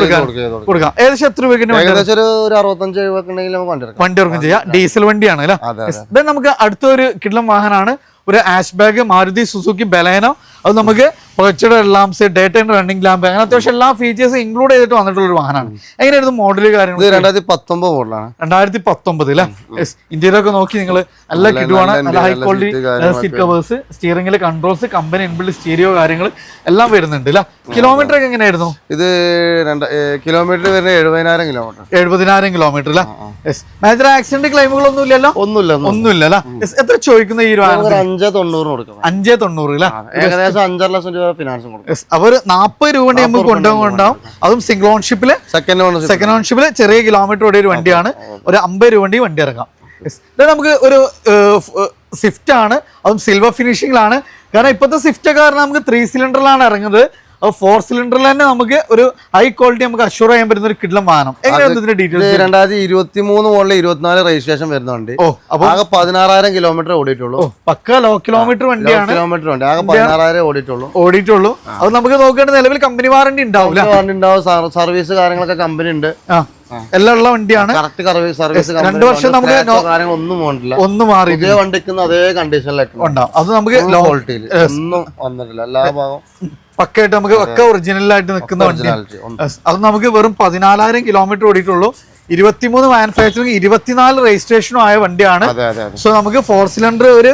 കൊടുക്കാം. ഏകദേശം എത്ര രൂപയ്ക്ക് ഏകദേശം ഒരു അറുപത്തഞ്ച് നമുക്ക് വണ്ടി ഇറക്കും ചെയ്യാം. ഡീസൽ വണ്ടിയാണ് അല്ലേ? നമുക്ക് അടുത്തൊരു കിട്ടുന്ന വാഹനമാണ് ഒരു hatchback Maruti Suzuki Baleno അത് നമുക്ക് projected lamps daytime running lamp അങ്ങനെ അത്യാവശ്യം എല്ലാ ഫീച്ചേഴ്സും ഇൻക്ലൂഡ് ചെയ്തിട്ട് വന്നിട്ടുള്ള ഒരു വാഹനമാണ്. എങ്ങനെയായിരുന്നു മോഡൽ കാര്യങ്ങൾ രണ്ടായിരത്തി പത്തൊമ്പത് മോഡലാണ് രണ്ടായിരത്തി പത്തൊമ്പത് അല്ലേ ഇന്ത്യയിലൊക്കെ നോക്കി നിങ്ങൾ നല്ല കിടുവാണ് നല്ല ഹൈ ക്വാളിറ്റി. സീറ്റ് കവേഴ്സ് സ്റ്റിയറിംഗിലെ കൺട്രോൾസ് കമ്പനി ഇൻബിൽഡ് സ്റ്റീരിയോ കാര്യങ്ങൾ എല്ലാം വരുന്നുണ്ട് അല്ലേ കിലോമീറ്റർ ഒക്കെ എങ്ങനെയായിരുന്നു? ഇത് കിലോമീറ്റർ വരുന്നത് എഴുപതിനായിരം കിലോമീറ്റർ എഴുപതിനായിരം കിലോമീറ്റർ അല്ലേ മേജർ ആക്സിഡന്റ് ക്ലെയിമുകളൊന്നും ഇല്ലല്ലോ? ഒന്നുമില്ല ഒന്നുമില്ല. അല്ലേ എത്ര ചോദിക്കുന്ന ഈ ഒരു അഞ്ചേ തൊണ്ണൂറ് തൊണ്ണൂറിന് കൊടുക്കാം. അഞ്ചേ തൊണ്ണൂറ് അല്ലേ ഏകദേശം അഞ്ചര ലക്ഷം രൂപ ഫിനാൻസ് കൊടുക്കും. Yes, അപ്പൊ ഒരു നാൽപ്പത് രൂപ കൊണ്ട് നമുക്ക് കൊണ്ടുപോകുന്നുണ്ടാവും അതും സിംഗിൾ ഓൺഷിപ്പിൽ സെക്കൻഡ് ഓണർഷിപ്പ് സെക്കൻഡ് ഓൺഷിപ്പിൽ ചെറിയ കിലോമീറ്റർ ഓടിയ ഒരു വണ്ടിയാണ്. ഒരു അമ്പത് രൂപ വണ്ടി വണ്ടി ഇറങ്ങാം. Yes. നമുക്ക് ഒരു സ്വിഫ്റ്റ് ആണ്. അതും സിൽവർ ഫിനിഷിംഗിലാണ് കാരണം ഇപ്പോഴത്തെ സ്വിഫ്റ്റ് കാരണം നമുക്ക് ത്രീ സിലിണ്ടറിലാണ് ഇറങ്ങുന്നത്. അത് ഫോർ സിലിണ്ടറിൽ തന്നെ നമുക്ക് ഒരു ഹൈ ക്വാളിറ്റി നമുക്ക് അഷ്യൂർ ചെയ്യാൻ പറ്റുന്ന ഒരു കിഡ്ലം വാഹനം. എങ്ങനെയാണ് ഡീറ്റെയിൽസ് രണ്ടായിരത്തി ഇരുപത്തി മൂന്ന് മുകളിൽ ഇരുപത്തിനാല് രജിസ്ട്രേഷൻ വരുന്നുണ്ട്. ഓ അപ്പൊ ആകെ പതിനാറായിരം കിലോമീറ്റർ ഓടിയിട്ടുള്ളൂ. പക്ക ലോ കിലോമീറ്റർ വണ്ടിയാണ്. കിലോമീറ്റർ ഉണ്ട്. ആകെ പതിനാറായിരം ഓടിയിട്ടുള്ളൂ. ഓടിയിട്ടുള്ളൂ. അത് നമുക്ക് നോക്കേണ്ട നിലവിൽ കമ്പനി വാറണ്ടി ഉണ്ടാവില്ല വാറണ്ടി ഉണ്ടാവും. സർവീസ് കാര്യങ്ങളൊക്കെ കമ്പനി ഉണ്ട്. എല്ലാം ഉള്ള വണ്ടിയാണ്. രണ്ടു സർവീസ് രണ്ട് വർഷം നമുക്ക് ഒന്നും പോകണ്ടില്ല ഒന്നും മാറി വണ്ടിക്കുന്ന അതേ ഉണ്ടാവും. അത് നമുക്ക് ലോ. ക്വാളിറ്റിയിൽ ഒന്നും വന്നിട്ടില്ല. എല്ലാ ഭാഗവും പക്കയായിട്ട് നമുക്ക് ഒക്കെ ഒറിജിനലായിട്ട് നിൽക്കുന്ന വണ്ടി. അത് നമുക്ക് വെറും പതിനാലായിരം കിലോമീറ്റർ ഓടിയിട്ടുള്ളൂ. ഇരുപത്തിമൂന്ന് മാനുഫാക്ചറിങ് ഇരുപത്തിനാല് രജിസ്ട്രേഷനും ആയ വണ്ടിയാണ്. സോ നമുക്ക് ഫോർ സിലിണ്ടർ ഒരു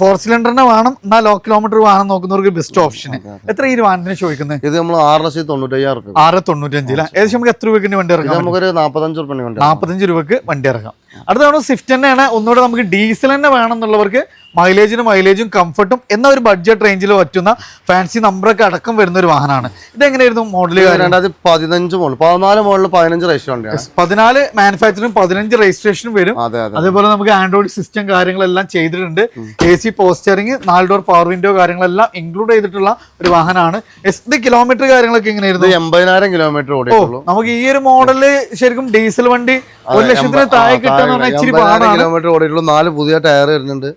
ഫോർ സിലിണ്ടറിനെ വേണം എന്നാൽ ലോ കിലോമീറ്റർ വേണം നോക്കുന്നവർക്ക് ബെസ്റ്റ് ഓപ്ഷൻ എത്ര ഈ വാഹനത്തിന് ചോദിക്കുന്നത്? ഇത് നമ്മൾ ആറ് ലക്ഷത്തി തൊണ്ണൂറ്റയ്യായിരം രൂപ ആറ് തൊണ്ണൂറ്റഞ്ച് അല്ലേ ഏകദേശം നമുക്ക് എത്ര രൂപയ്ക്ക് വണ്ടി ഇറങ്ങാം നമുക്കൊരു നാൽപ്പത്തഞ്ച് രൂപ നാൽപ്പത്തഞ്ച് രൂപയ്ക്ക് വണ്ടി ഇറങ്ങാം. അടുത്ത തവണ സ്വിഫ്റ്റ് തന്നെയാണ്. ഒന്നുകൂടെ നമുക്ക് ഡീസൽ തന്നെ വേണമെന്നുള്ളവർക്ക് മൈലേജിനും മൈലേജും കംഫർട്ടും എന്ന ഒരു ബഡ്ജറ്റ് റേഞ്ചിൽ പറ്റുന്ന ഫാൻസി നമ്പറൊക്കെ അടക്കം വരുന്ന ഒരു വാഹനമാണ്. ഇതെങ്ങനെയായിരുന്നു മോഡൽ രണ്ടായിരത്തി പതിനഞ്ച് മോഡൽ പതിനാല് മോഡൽ പതിനഞ്ച് രജിസ്ട്രേഷൻ പതിനാല് മാനുഫാക്ചറിങ് പതിനഞ്ച് രജിസ്ട്രേഷനും വരും. അതെ അതെ അതേപോലെ നമുക്ക് ആൻഡ്രോയിഡ് സിസ്റ്റം കാര്യങ്ങളെല്ലാം ചെയ്തിട്ടുണ്ട്. എ സി പോസ്റ്ററിങ് നാല് ഡോർ പവർ വിൻഡോ കാര്യങ്ങളെല്ലാം ഇൻക്ലൂഡ് ചെയ്തിട്ടുള്ള ഒരു വാഹനമാണ്. ഇത് കിലോമീറ്റർ കാര്യങ്ങളൊക്കെ എങ്ങനെയായിരുന്നു? എൺപതിനായിരം കിലോമീറ്റർ ഓടി നമുക്ക് ഈ ഒരു മോഡൽ ശരിക്കും ഡീസൽ വണ്ടി ഒരു ലക്ഷത്തിന് താഴെ കിട്ടുന്ന ഇച്ചിരി പാടാണ്. കിലോമീറ്റർ ഓടിയിട്ടുള്ളൂ. നാല് പുതിയ ടയർ വരുന്നുണ്ട്.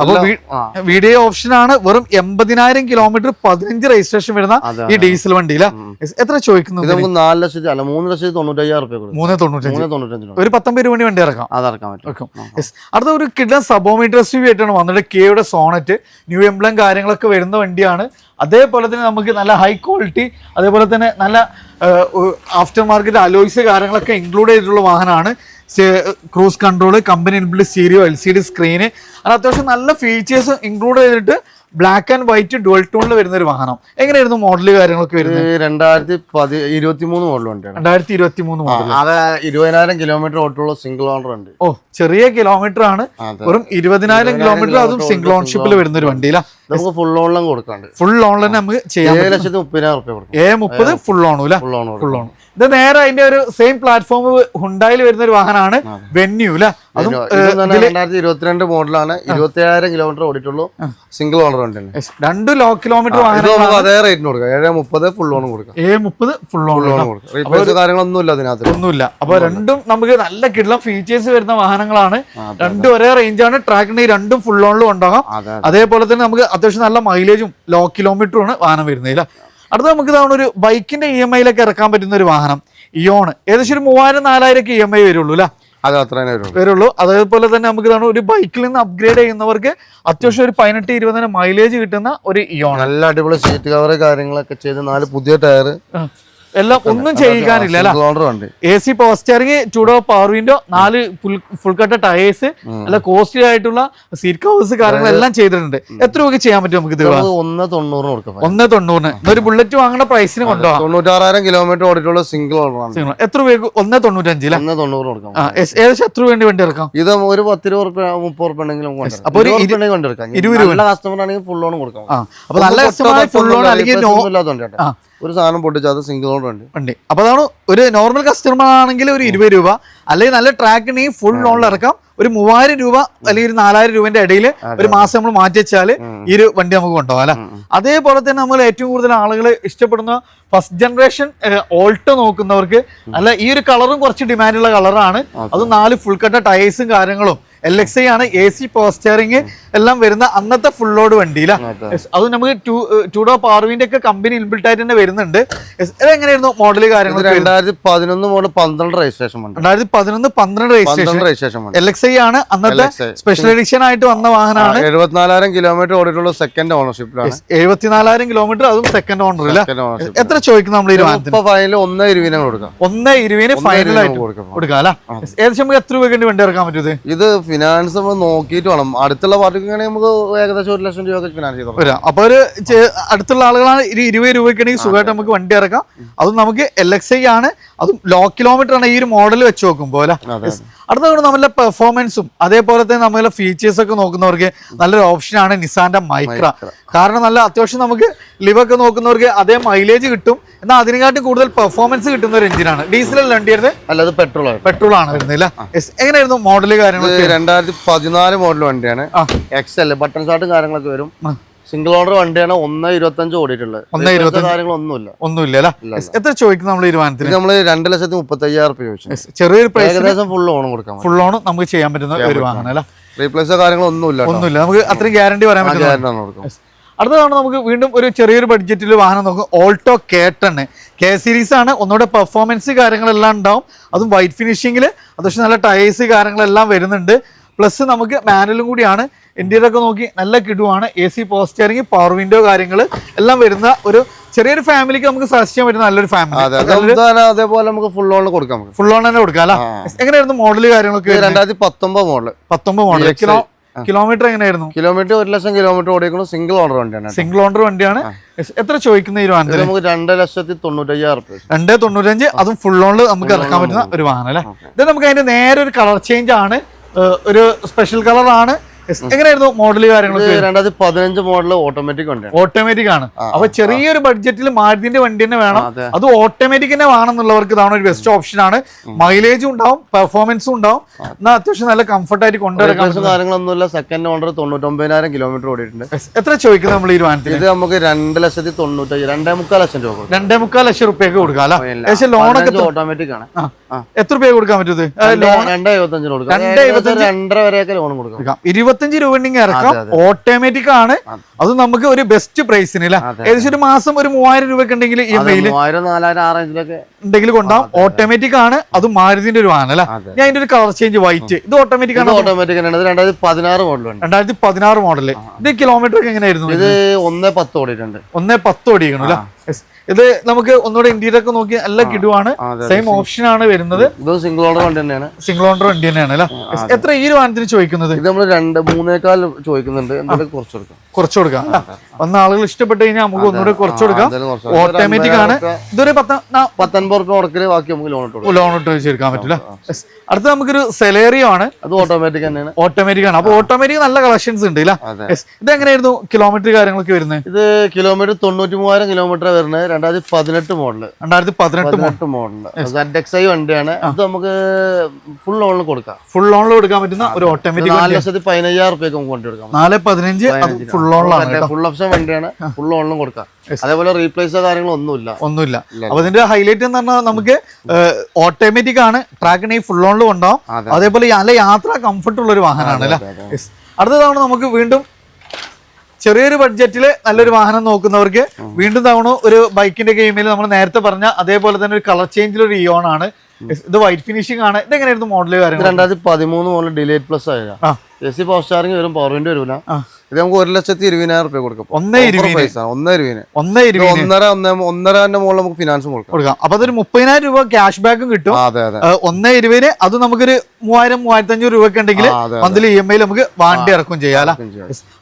അപ്പൊ. വീഡിയോ ഓപ്ഷൻ ആണ് വെറും എൺപതിനായിരം കിലോമീറ്റർ പതിനഞ്ച് രജിസ്ട്രേഷൻ വരുന്ന ഈ ഡീസൽ വണ്ടിയില. എത്ര ചോദിക്കുന്നു ഇത് നമുക്ക് നാല് ലക്ഷത്തി അല്ല മൂന്ന് ലക്ഷത്തി തൊണ്ണൂറ്റയ്യായിരം കൊടുക്കും. മൂന്ന് തൊണ്ണൂറ്റഞ്ച്. ഒരു പത്തൊമ്പത് രൂപ വണ്ടി ഇറക്കാം. അതറക്കാൻ പറ്റും. അടുത്ത ഒരു കിഡൻ സബോമീറ്റർ എസ് ആയിട്ടാണ് വന്നിട്ട് കെയുടെ സോണറ്റ് ന്യൂ എംബ്ലം കാര്യങ്ങളൊക്കെ വരുന്ന വണ്ടിയാണ്. അതേപോലെ തന്നെ നമുക്ക് നല്ല ഹൈ ക്വാളിറ്റി അതേപോലെ തന്നെ നല്ല ആഫ്റ്റർ മാർക്കറ്റ് അലോയ്സ് കാര്യങ്ങളൊക്കെ ഇൻക്ലൂഡ് ചെയ്തിട്ടുള്ള വാഹനമാണ്. Cruise control company inbuilt stereo L C D screen. അത് അത്യാവശ്യം നല്ല ഫീച്ചേഴ്സ് ഇൻക്ലൂഡ് ചെയ്തിട്ട് ബ്ലാക്ക് ആൻഡ് വൈറ്റ് ഡുവൽ ടൂണിൽ വരുന്ന ഒരു വാഹനം. എങ്ങനെയായിരുന്നു മോഡൽ കാര്യങ്ങളൊക്കെ വരുന്നത്? രണ്ടായിരത്തി പതി ഇരുപത്തി മൂന്ന് മോഡൽ വണ്ടിയാണ്. രണ്ടായിരത്തി ഇരുപത്തി മൂന്ന് മോഡൽ അത് ഇരുപതിനായിരം കിലോമീറ്റർ ഓട്ടുള്ള സിംഗിൾ ഓണർ ഉണ്ട്. ഓ ചെറിയ കിലോമീറ്റർ ആണ്. വെറും ഇരുപതിനായിരം കിലോമീറ്റർ അതും സിംഗിൾ ഓൺഷിപ്പിൽ വരുന്ന ഒരു വണ്ടിയില്ല നമുക്ക് ഫുൾ ഓണിലും കൊടുക്കാണ്ട്. ഫുൾ ഓൺലൈൻ നമുക്ക് ചെയ്യാൻ ഏഴ് ലക്ഷത്തി മുപ്പതിനായിരം റുപ്യ കൊടുക്കും. എ മുപ്പത് ഫുൾ ഓണു അല്ലെ ഫുൾ ഓൺ ഫുൾ ഓൺ ഇത് നേരെ അതിന്റെ ഒരു സെയിം പ്ലാറ്റ്ഫോം ഹുണ്ടായിൽ വരുന്ന ഒരു വാഹനമാണ് വെന്യൂ അല്ലെ രണ്ടായിരത്തി ഇരുപത്തിരണ്ട് മോഡലാണ്. ഇരുപത്തി ഏഴായിരം കിലോമീറ്റർ ഓടിയിട്ടുള്ളൂ. സിംഗിൾ ഓണർ ഉണ്ട് രണ്ട് ലോ കിലോമീറ്റർ വാഹനം അതേ റേറ്റിന് കൊടുക്കാം. ഏഴ് മുപ്പത് ഫുൾ ഓൺ കൊടുക്കാം. എ മുപ്പത് ഫുൾ ഓൺ റീപ്ലേസ് കാര്യങ്ങളൊന്നും ഇല്ല അതിനകത്ത്. ഒന്നുമില്ല. അപ്പൊ രണ്ടും നമുക്ക് നല്ല കിടലം ഫീച്ചേഴ്സ് വരുന്ന വാഹനങ്ങളാണ്. രണ്ടും ഒരേ റേഞ്ചാണ് ട്രാക്കിന് രണ്ടും ഫുൾ ഓണിലും ഉണ്ടാകാം അതേപോലെ തന്നെ നമുക്ക് അത്യാവശ്യം നല്ല മൈലേജും ലോ കിലോമീറ്ററും ആണ് വാഹനം വരുന്നില്ല അടുത്ത നമുക്ക് ഇതാണ് ഒരു ബൈക്കിന്റെ ഇ എം ഐയിലൊക്കെ ഇറക്കാൻ പറ്റുന്ന ഒരു വാഹനം. ഇയോൺ ഏകദേശം ഒരു മൂവായിരം നാലായിരം ഒക്കെ ഇ എം ഐ വരുള്ളൂ അല്ലേ? അത് അത്ര വരുള്ളൂ. വരുള്ളൂ. അതേപോലെ തന്നെ നമുക്ക് ഇതാണ് ഒരു ബൈക്കിൽ നിന്ന് അപ്ഗ്രേഡ് ചെയ്യുന്നവർക്ക് അത്യാവശ്യം ഒരു പതിനെട്ട് ഇരുപതിന് മൈലേജ് കിട്ടുന്ന ഒരു ഇയോൺ നല്ല അടിപൊളി സീറ്റ് കവർ കാര്യങ്ങളൊക്കെ ചെയ്ത് നാല് പുതിയ ടയർ എല്ലാം ഒന്നും ചെയ്യിക്കാനില്ല A C power steering power window നാല് ഫുൾ കട്ട ടയേഴ്സ് അല്ല കോസ്റ്റ്ലി ആയിട്ടുള്ള സീറ്റ് കവേഴ്സ് കാര്യങ്ങളെല്ലാം ചെയ്തിട്ടുണ്ട്. എത്ര രൂപയ്ക്ക് ചെയ്യാൻ പറ്റും നമുക്ക് ഇത് ഒന്ന് തൊണ്ണൂറിന് കൊടുക്കാം ഒന്ന് തൊണ്ണൂറിന്. ഒരു ബുള്ളറ്റ് വാങ്ങുന്ന പ്രൈസിന് കൊണ്ടുപോകാം. തൊണ്ണൂറ്റാറായിരം കിലോമീറ്റർ ഓടിയിട്ടുള്ള സിംഗിൾ ഓർഡർ എത്ര രൂപയ്ക്ക്? ഒന്ന് തൊണ്ണൂറ്റഞ്ചിൽ ഒന്ന് തൊണ്ണൂറ് കൊടുക്കാം ഏകദേശം എത്ര രൂപ വേണ്ടി വണ്ടി ഇറക്കാം ഇത് ഒരു പത്ത് രൂപ മുപ്പത് റുപ്യ ഉണ്ടെങ്കിലും അപ്പൊ ഇരുപത് രൂപ. കസ്റ്റമർ ആണെങ്കിൽ ഫുൾ ലോൺ കൊടുക്കാം അപ്പൊ നല്ല കസ്റ്റമർ ഫുൾ ലോൺ അല്ലെങ്കിൽ ഒരു സാധനം പൊട്ടിച്ചാൽ സിംഗിൾ ഓണർ ഉണ്ട്. ഉണ്ട്. അപ്പൊ അതാണ് ഒരു നോർമൽ കസ്റ്റമർ ആണെങ്കിൽ ഒരു ഇരുപത് രൂപ അല്ലെങ്കിൽ നല്ല ട്രാക്ക് ഉണ്ടെങ്കിൽ ഫുൾ ലോണിൽ ഇറക്കാം ഒരു മൂവായിരം രൂപ അല്ലെങ്കിൽ ഒരു നാലായിരം രൂപന്റെ ഇടയിൽ ഒരു മാസം നമ്മൾ മാറ്റി വെച്ചാൽ ഈ ഒരു വണ്ടി നമുക്ക് കൊണ്ടുപോകാം അല്ല? അതേപോലെ തന്നെ നമ്മൾ ഏറ്റവും കൂടുതൽ ആളുകൾ ഇഷ്ടപ്പെടുന്ന ഫസ്റ്റ് ജനറേഷൻ ഓൾട്ടോ നോക്കുന്നവർക്ക് അല്ല ഈ ഒരു കളറും കുറച്ച് ഡിമാൻഡുള്ള കളറാണ് അത് നാല് ഫുൾ കട്ട ടയേഴ്സും കാര്യങ്ങളും. എൽ എക്സ് ഐ ആണ് എ സി പോസ്റ്ററിങ് എല്ലാം വരുന്ന അന്നത്തെ ഫുൾ ലോഡ് വണ്ടി അത് നമുക്ക് ടു ടൂഡോ പാർവിന്റെ ഒക്കെ കമ്പനി ഇൻബിൽട്ട് ആയിട്ട് തന്നെ വരുന്നുണ്ട്. എങ്ങനെയായിരുന്നു മോഡൽ കാര്യങ്ങൾ രണ്ടായിരത്തി പതിനൊന്ന് മോഡൽ പന്ത്രണ്ട് രജിസ്ട്രേഷൻ രണ്ടായിരത്തി പതിനൊന്ന് പന്ത്രണ്ട് registration registration L X I ആണ് അന്നത്തെ സ്പെഷ്യൽ എഡിഷൻ ആയിട്ട് വന്ന വാഹനമാണ്. എഴുപത്തിനാലായിരം കിലോമീറ്റർ ഓടിയിട്ടുള്ള സെക്കൻഡ് ഓണർഷിപ്പിലാണ് എഴുപത്തിനാലായിരം കിലോമീറ്റർ അതും സെക്കൻഡ് ഓണർ അല്ല എത്ര ചോദിക്കും നമ്മൾ ഈ ഫൈനൽ ഒന്ന് ഇരുവിനെ കൊടുക്കാം. ഒന്ന് ഇരുപതിന് ഫൈനലായിട്ട് കൊടുക്കാം. കൊടുക്കാം അല്ല? ഏകദേശം നമുക്ക് എത്ര രൂപ വേണ്ടി വണ്ടി ഇറക്കാൻ പറ്റും ഇത് ഫിനാൻസ് നമ്മൾ നോക്കിയിട്ട് വേണം. അടുത്തുള്ള പാർട്ടിക്ക് നമുക്ക് ഏകദേശം ഒരു ലക്ഷം രൂപ ഫിനാൻസ് ചെയ്തോ വരാം. അപ്പൊ ഒരു അടുത്തുള്ള ആളുകളാണ് ഒരു ഇരുപത് രൂപയ്ക്കാണെങ്കിൽ സുഖമായിട്ട് നമുക്ക് വണ്ടി ഇറക്കാം. അതും നമുക്ക് എൽ എക്സ് ഐ ആണ്. അതും ലോ കിലോമീറ്റർ ആണ് ഈ ഒരു മോഡൽ വെച്ച് നോക്കുമ്പോൾ അല്ലെ? അതെ അടുത്ത നമ്മളുടെ പെർഫോമൻസും അതേപോലെ തന്നെ നമ്മളെ ഫീച്ചേഴ്സ് ഒക്കെ നോക്കുന്നവർക്ക് നല്ലൊരു ഓപ്ഷനാണ് നിസാന്റെ മൈക്ര കാരണം നല്ല അത്യാവശ്യം നമുക്ക് ലിവ് ഒക്കെ നോക്കുന്നവർക്ക് അതേ മൈലേജ് കിട്ടും. എന്നാൽ അതിനെക്കാട്ടും കൂടുതൽ പെർഫോമൻസ് കിട്ടുന്ന ഒരു എഞ്ചിനാണ് ഡീസൽ വണ്ടി വരുന്നത്? അല്ല അത് പെട്രോൾ പെട്രോൾ ആണ് വരുന്നത് അല്ലേ. എങ്ങനെയായിരുന്നു മോഡൽ കാര്യങ്ങൾ രണ്ടായിരത്തി പതിനാല് മോഡൽ വണ്ടിയാണ്. എക്സ് എൽ ബട്ടൺ ഷാട്ടും കാര്യങ്ങളൊക്കെ വരും. സിംഗിൾ ഓർഡർ വണ്ടിയാണ് ഒന്ന് ഇരുപത്തി അഞ്ച് ഓടിയിട്ടുള്ളത് കാര്യങ്ങൾ ഒന്നുമില്ല ഒന്നുമില്ല അല്ലേ? എത്ര ചോദിക്കും നമ്മൾ നമ്മൾ രണ്ട് ലക്ഷത്തി മുപ്പത്തി അയ്യായിരം റുപ്യ ചോദിച്ചു. ചെറിയൊരു ഏകദേശം ഫുൾ ഓൺ കൊടുക്കാം ഫുൾ ഓൺ നമുക്ക് ചെയ്യാൻ പറ്റുന്ന ഒരു വാഹനം അല്ല? റീപ്ലേസോ കാര്യങ്ങളൊന്നുമില്ല. ഒന്നുമില്ല നമുക്ക് അത്രയും ഗ്യാരണ്ടി പറയാൻ ആ അടുത്തതാണ് നമുക്ക് വീണ്ടും ഒരു ചെറിയൊരു ബഡ്ജറ്റിൽ വാഹനം നോക്കും. ഓൾട്ടോ കേട്ടൺ കെ സീരീസ് ആണ്. ഒന്നുകൂടെ പെർഫോമൻസ് കാര്യങ്ങളെല്ലാം ഉണ്ടാവും. അതും വൈറ്റ് ഫിനിഷിങ്ങിൽ അത്യാവശ്യം നല്ല ടയേഴ്സ് കാര്യങ്ങളെല്ലാം വരുന്നുണ്ട്. പ്ലസ് നമുക്ക് മാനുവലും കൂടിയാണ്. ഇന്ത്യയിലൊക്കെ നോക്കി നല്ല കിടുവാണ്. A C power steering power window കാര്യങ്ങൾ എല്ലാം വരുന്ന ഒരു ചെറിയൊരു ഫാമിലിക്ക് നമുക്ക് സജസ്റ്റ് ചെയ്യാൻ പറ്റുന്ന നല്ലൊരു ഫാമിലി അതെ അതേപോലെ നമുക്ക് ഫുൾ ഓൺ കൊടുക്കാം ഫുൾ ഓൺ തന്നെ കൊടുക്കാം അല്ല? എങ്ങനെയായിരുന്നു മോഡൽ കാര്യങ്ങളൊക്കെ രണ്ടായിരത്തി പത്തൊമ്പത് മോഡൽ പത്തൊമ്പത് മോഡൽ കിലോമീറ്റർ എങ്ങനെയായിരുന്നു? കിലോമീറ്റർ ഒരു ലക്ഷം കിലോമീറ്റർ ഓടിക്കുന്നു സിംഗിൾ ഓണർ വണ്ടിയാണ് സിംഗിൾ ഓണർ വണ്ടിയാണ്. എത്ര ചോദിക്കുന്ന ഈ ഇത് നമുക്ക് രണ്ട് ലക്ഷത്തി തൊണ്ണൂറ്റയ്യായിരം രണ്ട് തൊണ്ണൂറ്റഞ്ച് അതും ഫുൾ ഓണിൽ നമുക്ക് ഇറക്കാൻ പറ്റുന്ന ഒരു വാഹനം അല്ലേ? ഇത് നമുക്ക് അതിന്റെ നേരെ ഒരു കളർ ചേഞ്ച് ആണ്. ഒരു സ്പെഷ്യൽ കളർ ആണ്. Yes. എങ്ങനെയായിരുന്നു മോഡൽ കാര്യങ്ങൾ കാര്യങ്ങളൊക്കെ രണ്ടായിരത്തി പതിനഞ്ച് മോഡൽ ഓട്ടോമാറ്റിക് വണ്ടി ഓട്ടോമാറ്റിക് ആണ്. അപ്പൊ ചെറിയൊരു ബഡ്ജറ്റിൽ മാരുതിന്റെ വണ്ടി തന്നെ വേണം. അത്. ഓട്ടോമാറ്റിക് തന്നെ വേണമെന്നുള്ളവർക്ക് ഇതാണ് ഒരു ബെസ്റ്റ് ഓപ്ഷൻ ആണ്. മൈലേജും ഉണ്ടാവും പെർഫോമൻസും ഉണ്ടാവും. എന്നാൽ അത്യാവശ്യം നല്ല കംഫർട്ട് ആയിട്ട് കൊണ്ടുവരാൻ കാര്യങ്ങളൊന്നുമില്ല. സെക്കൻഡ് ഓണർ തൊണ്ണൂറ്റൊമ്പതിനായിരം കിലോമീറ്റർ ഓടിയിട്ടുണ്ട്. എത്ര ചോദിക്കുന്നത് നമ്മൾ ഈ വാഹനത്തിൽ ഇത് നമുക്ക് രണ്ട് ലക്ഷത്തി തൊണ്ണൂറ്റി രണ്ടേ മുക്കാൽ ലക്ഷം രൂപ രണ്ടേ മുക്കാൽ ലക്ഷം റുപ്യക്ക് കൊടുക്കാം അല്ലെ? ലോണൊക്കെ ഓട്ടോമാറ്റിക് ആണ്. എത്ര രൂപ കൊടുക്കാൻ പറ്റും രണ്ട് ഇരുപത്തഞ്ചിന് കൊടുക്കാം. രണ്ടര വരെയൊക്കെ ലോൺ കൊടുക്കാം. കൊടുക്കാം. ഇരുപത്തി ഇരുപത്തഞ്ച് രൂപ ഉണ്ടെങ്കിൽ ഇറക്കാം. ഓട്ടോമാറ്റിക് ആണ്. അത് നമുക്ക് ഒരു ബെസ്റ്റ് പ്രൈസിന്. ഏകദേശം ഒരു മാസം ഒരു മൂവായിരം രൂപയ്ക്ക് ഉണ്ടെങ്കിൽ ഇ എം ഐയിൽ മൂവായിരം നാലായിരം ആ റേഞ്ചിലൊക്കെ ഉണ്ടെങ്കിൽ കൊണ്ടാവും ഓട്ടോമാറ്റിക് ആണ്. അത് മാരുതിന്റെ ഒരു വാഹനം അല്ലേ? ഞാൻ അതിന്റെ ഒരു കളർ ചേഞ്ച് വൈറ്റ് ഇത് ഓട്ടോമാറ്റിക് ആണ്. ഓട്ടോമാറ്റിക് ആണ് രണ്ടായിരത്തി പതിനാറ് മോഡൽ രണ്ടായിരത്തി പതിനാറ് മോഡൽ ഇത് കിലോമീറ്റർ ഒക്കെ എങ്ങനെയായിരുന്നു ഇത് ഒന്ന് പത്ത് ഓടിയിട്ടുണ്ട്. ഒന്നേ പത്ത് ഓടിയിരിക്കണം അല്ലേ? ഇത് നമുക്ക് ഒന്നുകൂടെ ഇന്ത്യയിൽ ഒക്കെ നോക്കി നല്ല കിടുവാണ്. സെയിം ഓപ്ഷൻ ആണ് വരുന്നത്. ഇത് സിംഗിൾ ഓണർ വണ്ടി തന്നെയാണ്. സിംഗിൾ ഓണർ വണ്ടി തന്നെയാണ് അല്ലേ? എത്ര ഈ ഒരു വാഹനത്തിന് ചോദിക്കുന്നത്? ഇത് നമ്മൾ രണ്ട് മൂന്നേക്കാൾ ചോദിക്കുന്നുണ്ട്. എന്തായാലും കുറച്ച് കൊടുക്കാം. കുറച്ച് കൊടുക്കാം. വന്ന ആളുകൾ ഇഷ്ടപ്പെട്ട് കഴിഞ്ഞാൽ നമുക്ക് ഒന്നുകൂടെ കുറച്ച് കൊടുക്കാം. ഓട്ടോമാറ്റിക് ആണ്. ഇതൊരു പത്ത് പത്തൊൻപത് റുപ്യ മുടക്കിൽ ബാക്കി നമുക്ക് ലോൺ ലോൺ ഇട്ട് വെച്ചെടുക്കാൻ പറ്റില്ല. അടുത്ത നമുക്കൊരു സെലേറിയോ ആണ്. അത് ഓട്ടോമാറ്റിക് തന്നെയാണ്. ഓട്ടോമാറ്റിക് ആണ്. അപ്പൊ ഓട്ടോമാറ്റിക് നല്ല കളക്ഷൻസ് ഉണ്ട്. ഇത് എങ്ങനെയായിരുന്നു കിലോമീറ്റർ കാര്യങ്ങളൊക്കെ വരുന്നത്? ഇത് കിലോമീറ്റർ തൊണ്ണൂറ്റി മൂവായിരം കിലോമീറ്റർ വരുന്നത്. രണ്ടായിരത്തി പതിനെട്ട് മോഡൽ രണ്ടായിരത്തി പതിനെട്ട് മോഡൽ മോഡൽ ഐ വണ്ടിയാണ്. അത് നമുക്ക് ഫുൾ ലോണിൽ കൊടുക്കാം. ഫുൾ ലോണിൽ കൊടുക്കാൻ പറ്റുന്ന ഒരു ഓട്ടോമാറ്റിക് നാല് ലക്ഷത്തി പതിനയ്യായിരം റുപ്യ നമുക്ക് വണ്ടി നാല് പതിനഞ്ച് ഫുൾ ലോണിലാണ് ഫുൾ ഓപ്ഷൻ വണ്ടിയാണ് ഫുൾ ഓണിലും കൊടുക്കാം അതേപോലെ റീപ്ലേസ് കാര്യങ്ങളോ ഒന്നുമില്ല. അപ്പൊ ഇതിന്റെ ഹൈലൈറ്റ് എന്ന് പറഞ്ഞാൽ നമുക്ക് ഓട്ടോമാറ്റിക് ആണ്. ട്രാക്കിന് ഈ ഫുൾ ഓണിൽ ഉണ്ടാവും. അതേപോലെ നല്ല യാത്ര കംഫർട്ട് ഉള്ള ഒരു വാഹനമാണ് അല്ലേ. അടുത്ത തവണ നമുക്ക് വീണ്ടും ചെറിയൊരു ബഡ്ജറ്റിൽ നല്ലൊരു വാഹനം നോക്കുന്നവർക്ക് വീണ്ടും തവണ ഒരു ബൈക്കിന്റെ ഗെയിമിൽ നമ്മൾ നേരത്തെ പറഞ്ഞ അതേപോലെ തന്നെ ഒരു കളർ ചേഞ്ചിൽ ഒരു ഇയോൺ ആണ്. ഇത് വൈറ്റ് ഫിനിഷിംഗ് ആണ്. ഇത് എങ്ങനെയായിരുന്നു മോഡൽ കാര്യം കാര്യങ്ങൾ രണ്ടായിരത്തി പതിമൂന്ന് മോഡൽ ഡിലേറ്റ് പ്ലസ് ആയിരുന്നു എ സി പവർ സ്റ്റാറിംഗ് വരും പവർ വിൻഡ് വരില്ല ആ. ഇത് നമുക്ക് ഒരു ലക്ഷത്തി ഇരുപതിനായിരം റുപ്യ കൊടുക്കാം. ഒന്നേ ഇരുപത് പൈസ ഒന്നേ ഇരുപതിന്. ഒന്നേ ഇരുപത് ഒന്നര ഒന്നേ ഒന്നരന്റെ മുകളിൽ നമുക്ക് ഫിനാൻസും കൊടുക്കാം. കൊടുക്കാം. അപ്പൊ അതൊരു മുപ്പതിനായിരം രൂപ ക്യാഷ് ബാക്കും കിട്ടും. അതെ അതെ. ഒന്നേ ഇരുപതിന് അത് നമുക്കൊരു മൂവായിരം മൂവായിരത്തി അഞ്ഞൂറ് രൂപ ഉണ്ടെങ്കിൽ മന്ത്ലി ഇ എം ഐ നമുക്ക് വാണ്ടി ഇറക്കും ചെയ്യാം.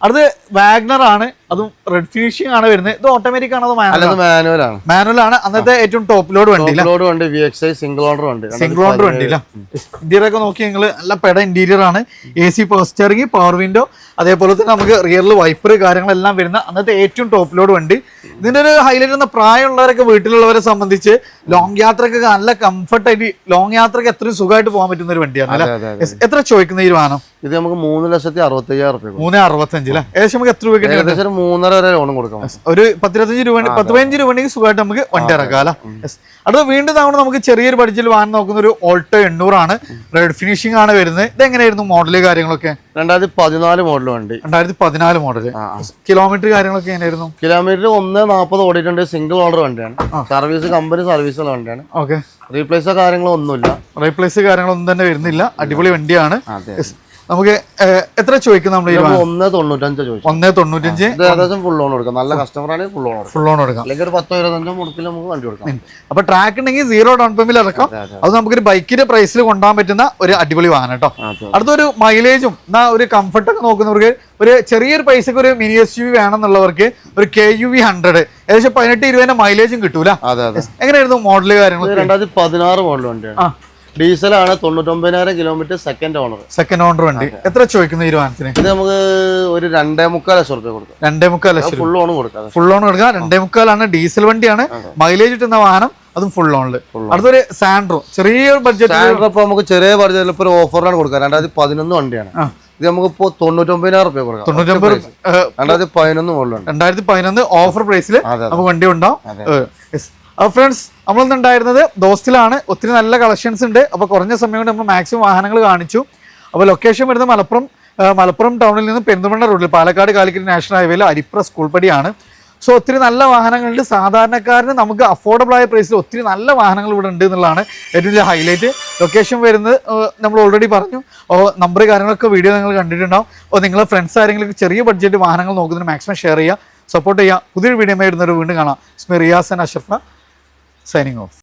അടുത്ത് വാഗ്നർ ആണ്. അതും റെഡ് ഫിനിഷിംഗ് ആണ് വരുന്നത്. ഇത് ഓട്ടോമാറ്റിക് ആണ് മാനുവൽ ആണ്? മാനുവൽ ആണ്. അന്നത്തെ ഏറ്റവും ടോപ്പ് ലോഡ് വണ്ടി ലോഡ് വണ്ടി V X I single order വണ്ടി. സിംഗിൾ ഓണർ വണ്ടി ഇന്റീരിയർ ഒക്കെ നോക്കി നിങ്ങൾ നല്ല പെട ഇന്റീരിയർ ആണ്. A C steering power window അതേപോലെ തന്നെ നമുക്ക് റിയറിൽ വൈപ്പർ കാര്യങ്ങളെല്ലാം വരുന്ന അന്നത്തെ ഏറ്റവും ടോപ്പ് ലോഡ് വണ്ടി ഇതിന്റെ ഒരു ഹൈലൈറ്റ് എന്ന പ്രായമുള്ളവരൊക്കെ വീട്ടിലുള്ളവരെ സംബന്ധിച്ച് ലോങ് യാത്രയ്ക്ക് നല്ല കംഫർട്ട് ആയിട്ട് ലോങ് യാത്രയ്ക്ക് എത്രയും സുഖമായിട്ട് പോകാൻ പറ്റുന്ന ഒരു വണ്ടിയാണ്. എത്ര ചോദിക്കുന്ന ഈ വാഹനം? ഇത് നമുക്ക് മൂന്ന് ലക്ഷത്തി അറുപത്തി അയ്യായിരം റുപ്യ മൂന്ന് അറുപത്തഞ്ച് അല്ലേ? ഏകദേശം നമുക്ക് എത്ര രൂപ ഏകദേശം മൂന്നര വരെ ലോണും കൊടുക്കാം ഒരു പത്തിരുപത്തഞ്ച് രൂപ പത്ത് പതിനഞ്ച് രൂപ ഉണ്ടെങ്കിൽ സുഖമായിട്ട് നമുക്ക് വണ്ടി ഇറക്കാം അല്ലേ? അടുത്ത വീണ്ടും തവണ നമുക്ക് ചെറിയൊരു ബഡ്ജറ്റിൽ വാഹനം നോക്കുന്ന ഒരു ഓൾട്ടോ എണ്ണൂറാണ് റെഡ് ഫിനിഷിംഗ് ആണ് വരുന്നത്. ഇത് എങ്ങനെയായിരുന്നു മോഡൽ കാര്യങ്ങളൊക്കെ? രണ്ടായിരത്തി പതിനാല് മോഡൽ വണ്ടി. രണ്ടായിരത്തി പതിനാല് മോഡൽ കിലോമീറ്റർ കാര്യങ്ങളൊക്കെ എങ്ങനെയായിരുന്നു? കിലോമീറ്റർ ഒന്ന് നാൽപ്പത് ഓടിയിട്ടുണ്ട്. സിംഗിൾ ഓർഡർ വണ്ടിയാണ്. സർവീസ് കമ്പനി സർവീസ് ഉള്ള വണ്ടിയാണ്. ഓക്കെ. റീപ്ലേസോ കാര്യങ്ങളോ ഒന്നുമില്ല. റീപ്ലേസ് കാര്യങ്ങളൊന്നും തന്നെ വരുന്നില്ല. അടിപൊളി വണ്ടിയാണ്. നമുക്ക് എത്ര ചോദിക്കും നമ്മൾ? ഒന്ന് തൊണ്ണൂറ്റഞ്ച് ചോദിച്ചു ഒന്നേ തൊണ്ണൂറ്റഞ്ച് ഇത് ഏകദേശം ഫുൾ ലോൺ കൊടുക്കാം നല്ല കസ്റ്റമർ ആണെങ്കിൽ ഫുൾ ലോൺ ഫുൾ ലോൺ എടുക്കാം. അല്ലെങ്കിൽ ഒരു പത്തോ ഇരുപത്തഞ്ചോ മുടക്കിൽ നമുക്ക് വണ്ടി കൊടുക്കാം അപ്പൊ ട്രാക്ക് ഉണ്ടെങ്കിൽ സീറോ ഡൗൺ പേയ്മെന്റ് ഇറക്കാം. അത് നമുക്ക് അത്. നമുക്കൊരു ബൈക്കിന്റെ പ്രൈസിൽ കൊണ്ടുപോകാൻ പറ്റുന്ന ഒരു അടിപൊളി വാഹനം കേട്ടോ. അടുത്തൊരു മൈലേജും എന്നാ ഒരു കംഫർട്ട് ഒക്കെ നോക്കുന്നവർക്ക് ഒരു ചെറിയൊരു പൈസക്ക് ഒരു മിനി എസ് യു വി വേണമെന്നുള്ളവർക്ക് ഒരു കെ യു വി ഹൺഡ്രഡ് ഏകദേശം പതിനെട്ട് ഇരുപതിന്റെ മൈലേജും കിട്ടൂല. അതെ അതെ. എങ്ങനെയായിരുന്നു മോഡൽ കാര്യങ്ങൾ രണ്ടായിരത്തി പതിനാറ് മോഡൽ വണ്ടിയാണ്. ഡീസലാണ് തൊണ്ണൂറ്റൊമ്പതിനായിരം kilometre second owner second owner വണ്ടി. എത്ര ചോദിക്കുന്ന ഈ വാഹനത്തിന്? ഇത് നമുക്ക് ഒരു രണ്ടേ മുക്കാൽ ലക്ഷം റുപ്യ കൊടുക്കാം. രണ്ടേ മുക്കാൽ ലക്ഷം. ഫുൾ ഓൺ കൊടുക്കാം. ഫുൾ ഓൺ കൊടുക്കാം. രണ്ടേ മുക്കാലാണ് ഡീസൽ വണ്ടിയാണ്. മൈലേജ് കിട്ടുന്ന വാഹനം അതും ഫുൾ ഓണിൽ അടുത്തൊരു സാൻഡ്രോ ചെറിയ ബഡ്ജറ്റ് ഇപ്പൊ നമുക്ക് ചെറിയ ബഡ്ജറ്റിൽ ഇപ്പൊ ഒരു ഓഫറിലാണ് കൊടുക്കുക. രണ്ടായിരത്തി പതിനൊന്ന് വണ്ടിയാണ്. ഇത് നമുക്ക് ഇപ്പോ തൊണ്ണൂറ്റൊമ്പതിനായിരം റുപ്യ കൊടുക്കാം. തൊണ്ണൂറ്റൊമ്പത് രണ്ടായിരത്തി പതിനൊന്ന് മോഡലുണ്ട് രണ്ടായിരത്തി പതിനൊന്ന് ഓഫർ പ്രൈസിൽ. നമുക്ക് വണ്ടി ഉണ്ടാവും. അപ്പോൾ ഫ്രണ്ട്സ് നമ്മളിന്നുണ്ടായിരുന്നത് ദോസ്റ്റിലാണ് ഒത്തിരി നല്ല കളക്ഷൻസ് ഉണ്ട്. അപ്പോൾ കുറഞ്ഞ സമയം കൊണ്ട് നമ്മൾ മാക്സിമം വാഹനങ്ങൾ കാണിച്ചു. അപ്പോൾ ലൊക്കേഷൻ വരുന്നത് മലപ്പുറം മലപ്പുറം ടൗണിൽ നിന്ന് പെരുന്തമണ്ണ റോഡിൽ പാലക്കാട് കാലിക്കറ്റ് നാഷണൽ ഹൈവേയിൽ അരിപ്ര സ്കൂൾ പടിയാണ്. സോ ഒത്തിരി നല്ല വാഹനങ്ങളിൽ സാധാരണക്കാരന് നമുക്ക് അഫോർഡബിൾ ആയ പ്രൈസിൽ ഒത്തിരി നല്ല വാഹനങ്ങൾ ഇവിടെ ഉണ്ട് എന്നുള്ളതാണ് ഏറ്റവും വലിയ ഹൈലൈറ്റ് ലൊക്കേഷൻ വരുന്നത് നമ്മൾ ഓൾറെഡി പറഞ്ഞു. ഓ നമ്പർ കാര്യങ്ങളൊക്കെ വീഡിയോ നിങ്ങൾ കണ്ടിട്ടുണ്ടാവും. ഓ നിങ്ങളെ ഫ്രണ്ട്സ് ആരെങ്കിലും ചെറിയ ബഡ്ജറ്റ് വാഹനങ്ങൾ നോക്കുന്നതിന് മാക്സിമം ഷെയർ ചെയ്യുക സപ്പോർട്ട് ചെയ്യുക. പുതിയൊരു വീഡിയോ വരുന്നവർ വീണ്ടും കാണാം. സ്മി റിയാസൻ അഷഫ സൈനിങ് ഓഫ്